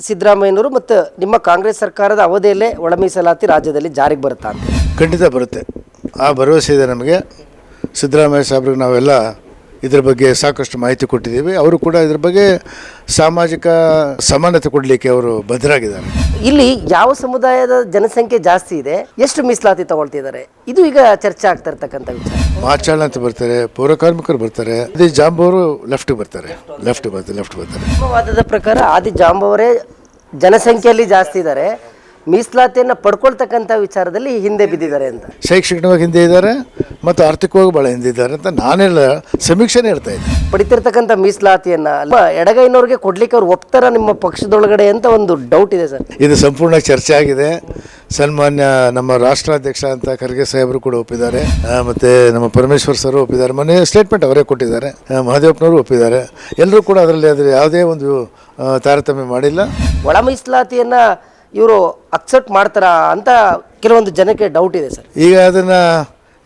ಸಿದ್ದರಾಮಯ್ಯನವರು ಮತ್ತು ನಿಮ್ಮ ಕಾಂಗ್ರೆಸ್ ಸರ್ಕಾರದ ಅವಧಿಯಲ್ಲೇ ಒಳ ಮೀಸಲಾತಿ ರಾಜ್ಯದಲ್ಲಿ ಜಾರಿಗೆ ಬರುತ್ತಾ ಖಂಡಿತ ಬರುತ್ತೆ. ಆ ಭರವಸೆ ಇದೆ ನಮಗೆ. ಸಿದ್ದರಾಮಯ್ಯ ಸಾಹೇಬ್ರಿಗೆ ನಾವೆಲ್ಲ ಇದ್ರ ಬಗ್ಗೆ ಸಾಕಷ್ಟು ಮಾಹಿತಿ ಕೊಟ್ಟಿದ್ದೀವಿ. ಅವರು ಕೂಡ ಇದ್ರ ಬಗ್ಗೆ ಸಾಮಾಜಿಕ ಸಮಾನತೆ ಕೊಡಲಿಕ್ಕೆ ಅವರು ಬದ್ಧರಾಗಿದ್ದಾರೆ. ಇಲ್ಲಿ ಯಾವ ಸಮುದಾಯದ ಜನಸಂಖ್ಯೆ ಜಾಸ್ತಿ ಇದೆ ಎಷ್ಟು ಮೀಸಲಾತಿ ತಗೊಳ್ತಿದ್ದಾರೆ? ಇದು ಈಗ ಚರ್ಚೆ ಆಗ್ತಾ ಇರ್ತಕ್ಕಂಥ ವಿಚಾರ. ಮಾಚಾಳ ಅಂತ ಬರ್ತಾರೆ ಪೌರ ಕಾರ್ಮಿಕರು ಬರ್ತಾರೆ ಆದಿ ಜಾಂಬವರು ಲೆಫ್ಟ್ ಬರ್ತಾರೆ. ಲೆಫ್ಟ್ ಬರ್ತಾರೆ ಲೆಫ್ಟ್ ಬರ್ತಾರೆ. ವಾದದ ಪ್ರಕಾರ ಆದಿ ಜಾಂಬವರೇ ಜನಸಂಖ್ಯೆಯಲ್ಲಿ ಜಾಸ್ತಿ ಇದ್ದಾರೆ. ಮೀಸಲಾತಿಯನ್ನು ಪಡ್ಕೊಳ್ತಕ್ಕಂಥ ವಿಚಾರದಲ್ಲಿ ಹಿಂದೆ ಬಿದ್ದಿದ್ದಾರೆ ಅಂತ. ಶೈಕ್ಷಣಿಕವಾಗಿ ಹಿಂದೆ ಇದ್ದಾರೆ ಮತ್ತು ಆರ್ಥಿಕವಾಗಿ ಭಾಳ ಹಿಂದೆ ಇದ್ದಾರೆ ಅಂತ ನಾನೆಲ್ಲ ಸಮೀಕ್ಷೆನೇ ಹೇಳ್ತಾ ಇದ್ದೀನಿ ಪಡಿತಿರ್ತಕ್ಕಂಥ ಮೀಸಲಾತಿಯನ್ನು ಎಡಗೈನವ್ರಿಗೆ ಕೊಡ್ಲಿಕ್ಕೆ ಅವ್ರು ಒಪ್ತಾರ ನಿಮ್ಮ ಪಕ್ಷದೊಳಗಡೆ ಅಂತ ಒಂದು ಡೌಟ್ ಇದೆ ಸರ್. ಇದು ಸಂಪೂರ್ಣ ಚರ್ಚೆ ಆಗಿದೆ. ಸನ್ಮಾನ್ಯ ನಮ್ಮ ರಾಷ್ಟ್ರಾಧ್ಯಕ್ಷ ಅಂತ ಖರ್ಗೆ ಸಾಹೇಬರು ಕೂಡ ಒಪ್ಪಿದ್ದಾರೆ. ಮತ್ತು ನಮ್ಮ ಪರಮೇಶ್ವರ್ ಸರ್ ಒಪ್ಪಿದ್ದಾರೆ. ಮೊನ್ನೆ ಸ್ಟೇಟ್ಮೆಂಟ್ ಅವರೇ ಕೊಟ್ಟಿದ್ದಾರೆ. ಮಹದೇವಪ್ಪನವರು ಒಪ್ಪಿದ್ದಾರೆ. ಎಲ್ಲರೂ ಕೂಡ ಅದರಲ್ಲಿ ಅದರ ಯಾವುದೇ ಒಂದು ತಾರತಮ್ಯ ಮಾಡಿಲ್ಲ. ಒಳ ಮೀಸಲಾತಿಯನ್ನ ಇವರು ಅಕ್ಸೆಪ್ಟ್ ಮಾಡ್ತಾರಾ ಅಂತ ಕೆಲವೊಂದು ಜನಕ್ಕೆ ಡೌಟ್ ಇದೆ ಸರ್. ಈಗ ಅದನ್ನು,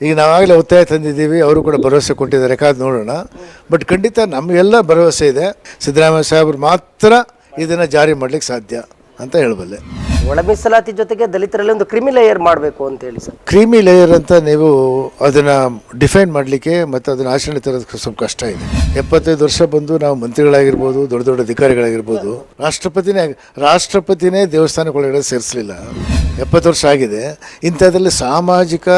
ಈಗ ನಾವಾಗಲೇ ಒತ್ತಾಯ ತಂದಿದ್ದೀವಿ, ಅವರು ಕೂಡ ಭರವಸೆ ಕೊಟ್ಟಿದ್ದಾರೆ ಕಾದು ನೋಡೋಣ. ಬಟ್ ಖಂಡಿತ ನಮಗೆಲ್ಲ ಭರವಸೆ ಇದೆ. ಸಿದ್ದರಾಮಯ್ಯ ಸಾಹೇಬರು ಮಾತ್ರ ಇದನ್ನು ಜಾರಿ ಮಾಡಲಿಕ್ಕೆ ಸಾಧ್ಯ. ಅಂತ ಹೇಳಬಲ್ಲೆ. ಒಳ ಮೀಸಲಾತಿ ಜೊತೆಗೆ ದಲಿತರಲ್ಲಿ ಒಂದು ಕ್ರಿಮಿ ಲೇಯರ್ ಮಾಡಬೇಕು ಅಂತ ಹೇಳಿ ಸರ್. ಕ್ರಿಮಿ ಲೇಯರ್ ಅಂತ ನೀವು ಅದನ್ನು ಡಿಫೈನ್ ಮಾಡಲಿಕ್ಕೆ ಮತ್ತು ಅದನ್ನು ಆಚರಣೆ ತರೋದಕ್ಕೆ ಸ್ವಲ್ಪ ಕಷ್ಟ ಇದೆ. ಎಪ್ಪತ್ತೈದು ವರ್ಷ ಬಂದು ನಾವು ಮಂತ್ರಿಗಳಾಗಿರ್ಬೋದು ದೊಡ್ಡ ದೊಡ್ಡ ಅಧಿಕಾರಿಗಳಾಗಿರ್ಬೋದು ರಾಷ್ಟ್ರಪತಿನೇ ರಾಷ್ಟ್ರಪತಿನೇ ದೇವಸ್ಥಾನಗಳೊಳಗಡೆ ಸೇರಿಸಲಿಲ್ಲ. ಎಪ್ಪತ್ತು ವರ್ಷ ಆಗಿದೆ. ಇಂಥದ್ರಲ್ಲಿ ಸಾಮಾಜಿಕ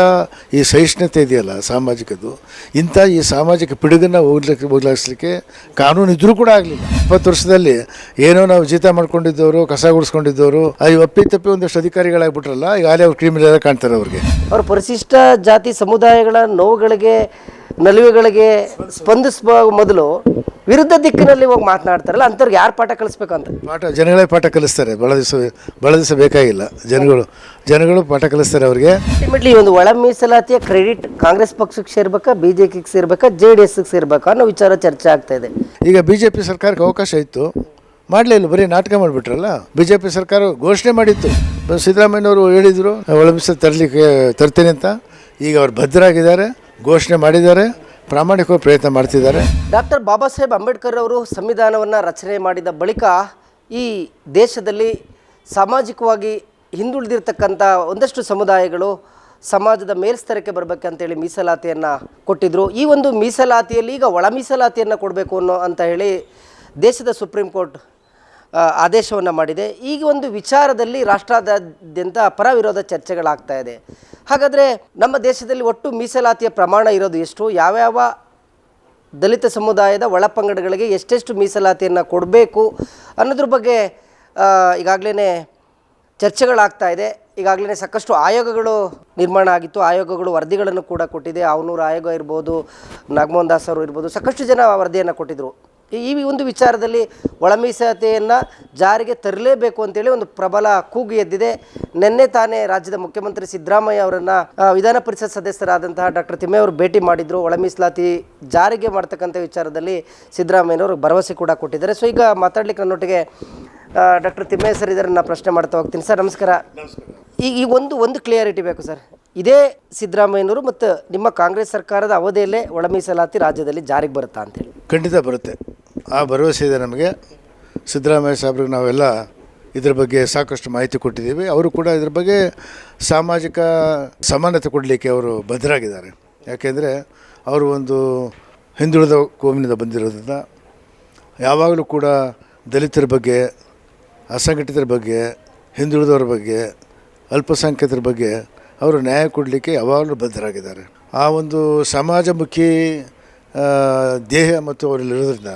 ಈ ಸಹಿಷ್ಣುತೆ ಇದೆಯಲ್ಲ ಸಾಮಾಜಿಕದ್ದು ಇಂಥ ಈ ಸಾಮಾಜಿಕ ಪಿಡುಗನ್ನು ಹೋಗ್ಲಿಕ್ಕೆ ಹೋಗ್ಲಾಡಿಸ್ಲಿಕ್ಕೆ ಕಾನೂನು ಇದ್ದರೂ ಕೂಡ ಆಗಲಿಲ್ಲ. ಇಪ್ಪತ್ತು ವರ್ಷದಲ್ಲಿ ಏನೋ ನಾವು ಜೀತ ಮಾಡ್ಕೊಂಡಿದ್ದವರು, ಕಸ ಗುಡಿಸ್ಕೊಂಡಿದ್ದವರು ಅಲ್ಲಿ ಒಪ್ಪಿ ತಪ್ಪಿ ಒಂದಷ್ಟು ಅಧಿಕಾರಿಗಳಾಗ್ಬಿಟ್ರಲ್ಲ, ಈಗಾಗಲೇ ಅವ್ರು ಕ್ರಿಮಿನಲ್ ಕಾಣ್ತಾರೆ ಅವ್ರಿಗೆ. ಅವ್ರ ಪರಿಶಿಷ್ಟ ಜಾತಿ ಸಮುದಾಯಗಳ ನೋವುಗಳಿಗೆ ನಲಿವುಗಳಿಗೆ ಸ್ಪಂದಿಸುವ ಮೊದಲು ವಿರುದ್ಧ ದಿಕ್ಕಿನಲ್ಲಿ ಹೋಗಿ ಮಾತನಾಡ್ತಾರಲ್ಲ ಅಂಥವ್ರಿಗೆ ಯಾರು ಪಾಠ ಕಲಿಸ್ಬೇಕಂತ ಅಂತ? ಪಾಠ ಜನಗಳೇ ಪಾಠ ಕಲಿಸ್ತಾರೆ. ಭಾಳ ದಿವಸ ಭಾಳ ದಿವಸ ಬೇಕಾಗಿಲ್ಲ. ಜನಗಳು ಜನಗಳು ಪಾಠ ಕಲಿಸ್ತಾರೆ ಅವರಿಗೆ. ಅಲ್ಟಿಮೇಟ್ಲಿ ಈ ಒಂದು ಒಳ ಮೀಸಲಾತಿಯ ಕ್ರೆಡಿಟ್ ಕಾಂಗ್ರೆಸ್ ಪಕ್ಷಕ್ಕೆ ಸೇರ್ಬೇಕಾ ಬಿ ಜೆ ಪಿಗೆ ಸೇರ್ಬೇಕಾ ಜೆ ಡಿ ಎಸ್ಗೆ ಸೇರ್ಬೇಕಾ ಅನ್ನೋ ವಿಚಾರ ಚರ್ಚೆ ಆಗ್ತಾ ಇದೆ. ಈಗ ಬಿ ಜೆ ಪಿ ಸರ್ಕಾರಕ್ಕೆ ಅವಕಾಶ ಇತ್ತು. ಮಾಡಲೇ ಇಲ್ಲ ಬರೀ ನಾಟಕ ಮಾಡಿಬಿಟ್ರಲ್ಲ? ಬಿ ಜೆ ಪಿ ಸರ್ಕಾರ ಘೋಷಣೆ ಮಾಡಿತ್ತು. ಸಿದ್ದರಾಮಯ್ಯವರು ಸಿದ್ದರಾಮಯ್ಯನವರು ಹೇಳಿದರು ಮೀಸಲು ತರಲಿಕ್ಕೆ ತರ್ತೇನೆ ಅಂತ. ಈಗ ಅವ್ರು ಭದ್ರಾಗಿದ್ದಾರೆ. ಘೋಷಣೆ ಮಾಡಿದ್ದಾರೆ, ಪ್ರಾಮಾಣಿಕವಾಗಿ ಪ್ರಯತ್ನ ಮಾಡ್ತಿದ್ದಾರೆ. ಡಾಕ್ಟರ್ ಬಾಬಾ ಸಾಹೇಬ್ ಅಂಬೇಡ್ಕರ್ ಅವರು ಸಂವಿಧಾನವನ್ನು ರಚನೆ ಮಾಡಿದ ಬಳಿಕ ಈ ದೇಶದಲ್ಲಿ ಸಾಮಾಜಿಕವಾಗಿ ಹಿಂದುಳಿದಿರ್ತಕ್ಕಂಥ ಒಂದಷ್ಟು ಸಮುದಾಯಗಳು ಸಮಾಜದ ಮೇಲ್ಸ್ತರಕ್ಕೆ ಬರಬೇಕಂತೇಳಿ ಮೀಸಲಾತಿಯನ್ನು ಕೊಟ್ಟಿದ್ದರು ಈ ಒಂದು ಮೀಸಲಾತಿಯಲ್ಲಿ ಈಗ ಒಳ ಮೀಸಲಾತಿಯನ್ನು ಕೊಡಬೇಕು ಅನ್ನೋ ಅಂತ ಹೇಳಿ ದೇಶದ ಸುಪ್ರೀಂ ಕೋರ್ಟ್ ಆದೇಶವನ್ನು ಮಾಡಿದೆ. ಈಗ ಒಂದು ವಿಚಾರದಲ್ಲಿ ರಾಷ್ಟ್ರಾದ್ಯಂತ ಪರ ವಿರೋಧ ಚರ್ಚೆಗಳಾಗ್ತಾ ಇದೆ. ಹಾಗಾದರೆ ನಮ್ಮ ದೇಶದಲ್ಲಿ ಒಟ್ಟು ಮೀಸಲಾತಿಯ ಪ್ರಮಾಣ ಇರೋದು ಎಷ್ಟು? ಯಾವ್ಯಾವ ದಲಿತ ಸಮುದಾಯದ ಒಳಪಂಗಡಗಳಿಗೆ ಎಷ್ಟೆಷ್ಟು ಮೀಸಲಾತಿಯನ್ನು ಕೊಡಬೇಕು ಅನ್ನೋದ್ರ ಬಗ್ಗೆ ಈಗಾಗಲೇ ಚರ್ಚೆಗಳಾಗ್ತಾ ಇದೆ. ಈಗಾಗಲೇ ಸಾಕಷ್ಟು ಆಯೋಗಗಳು ನಿರ್ಮಾಣ ಆಗಿತ್ತು. ಆಯೋಗಗಳು ವರದಿಗಳನ್ನು ಕೂಡ ಕೊಟ್ಟಿದೆ. ಅವನೂರು ಆಯೋಗ ಇರ್ಬೋದು, ನಾಗಮೋಹನ್ ದಾಸ್ ಅವರು ಇರ್ಬೋದು, ಸಾಕಷ್ಟು ಜನ ವರದಿಯನ್ನು ಕೊಟ್ಟಿದ್ದರು ಈ ಒಂದು ವಿಚಾರದಲ್ಲಿ ಒಳ ಮೀಸಲಾತಿಯನ್ನು ಜಾರಿಗೆ ತರಲೇಬೇಕು ಅಂತೇಳಿ ಒಂದು ಪ್ರಬಲ ಕೂಗು ಎದ್ದಿದೆ. ನಿನ್ನೆ ತಾನೇ ರಾಜ್ಯದ ಮುಖ್ಯಮಂತ್ರಿ ಸಿದ್ದರಾಮಯ್ಯ ಅವರನ್ನು ವಿಧಾನ ಪರಿಷತ್ ಸದಸ್ಯರಾದಂತಹ ಡಾಕ್ಟರ್ ತಿಮ್ಮೆಯವರು ಭೇಟಿ ಮಾಡಿದ್ರು. ಒಳ ಮೀಸಲಾತಿ ಜಾರಿಗೆ ಮಾಡ್ತಕ್ಕಂಥ ವಿಚಾರದಲ್ಲಿ ಸಿದ್ದರಾಮಯ್ಯನವರು ಭರವಸೆ ಕೂಡ ಕೊಟ್ಟಿದ್ದಾರೆ. ಸೊ ಈಗ ಮಾತಾಡ್ಲಿಕ್ಕೆ ನನ್ನೊಟ್ಟಿಗೆ ಡಾಕ್ಟರ್ ತಿಮ್ಮಯ್ಯ ಸರ್ ಇದರ ನಾನು ಪ್ರಶ್ನೆ ಮಾಡ್ತಾ ಹೋಗ್ತೀನಿ. ಸರ್ ನಮಸ್ಕಾರ. ಈಗ ಈ ಒಂದು ಒಂದು ಕ್ಲಿಯರಿಟಿ ಬೇಕು ಸರ್. ಇದೇ ಸಿದ್ದರಾಮಯ್ಯನವರು ಮತ್ತು ನಿಮ್ಮ ಕಾಂಗ್ರೆಸ್ ಸರ್ಕಾರದ ಅವಧಿಯಲ್ಲೇ ಒಳ ಮೀಸಲಾತಿ ರಾಜ್ಯದಲ್ಲಿ ಜಾರಿಗೆ ಬರುತ್ತಾ ಅಂತೇಳಿ ಖಂಡಿತ ಬರುತ್ತೆ. ಆ ಭರವಸೆ ಇದೆ ನಮಗೆ. ಸಿದ್ದರಾಮಯ್ಯ ಸಾಹೇಬ್ರಿಗೆ ನಾವೆಲ್ಲ ಇದ್ರ ಬಗ್ಗೆ ಸಾಕಷ್ಟು ಮಾಹಿತಿ ಕೊಟ್ಟಿದ್ದೀವಿ. ಅವರು ಕೂಡ ಇದ್ರ ಬಗ್ಗೆ ಸಾಮಾಜಿಕ ಸಮಾನತೆ ಕೊಡಲಿಕ್ಕೆ ಅವರು ಬದ್ಧರಾಗಿದ್ದಾರೆ. ಯಾಕೆಂದರೆ ಅವರು ಒಂದು ಹಿಂದುಳಿದ ಕೋಮಿನಿಂದ ಬಂದಿರೋದ್ರಿಂದ ಯಾವಾಗಲೂ ಕೂಡ ದಲಿತರ ಬಗ್ಗೆ, ಅಸಂಘಟಿತರ ಬಗ್ಗೆ, ಹಿಂದುಳಿದವರ ಬಗ್ಗೆ, ಅಲ್ಪಸಂಖ್ಯಾತರ ಬಗ್ಗೆ ಅವರು ನ್ಯಾಯ ಕೊಡಲಿಕ್ಕೆ ಯಾವಾಗಲೂ ಬದ್ಧರಾಗಿದ್ದಾರೆ. ಆ ಒಂದು ಸಮಾಜಮುಖಿ ದೇಹ ಮತ್ತು ಅವರಲ್ಲಿರೋದ್ರಿಂದ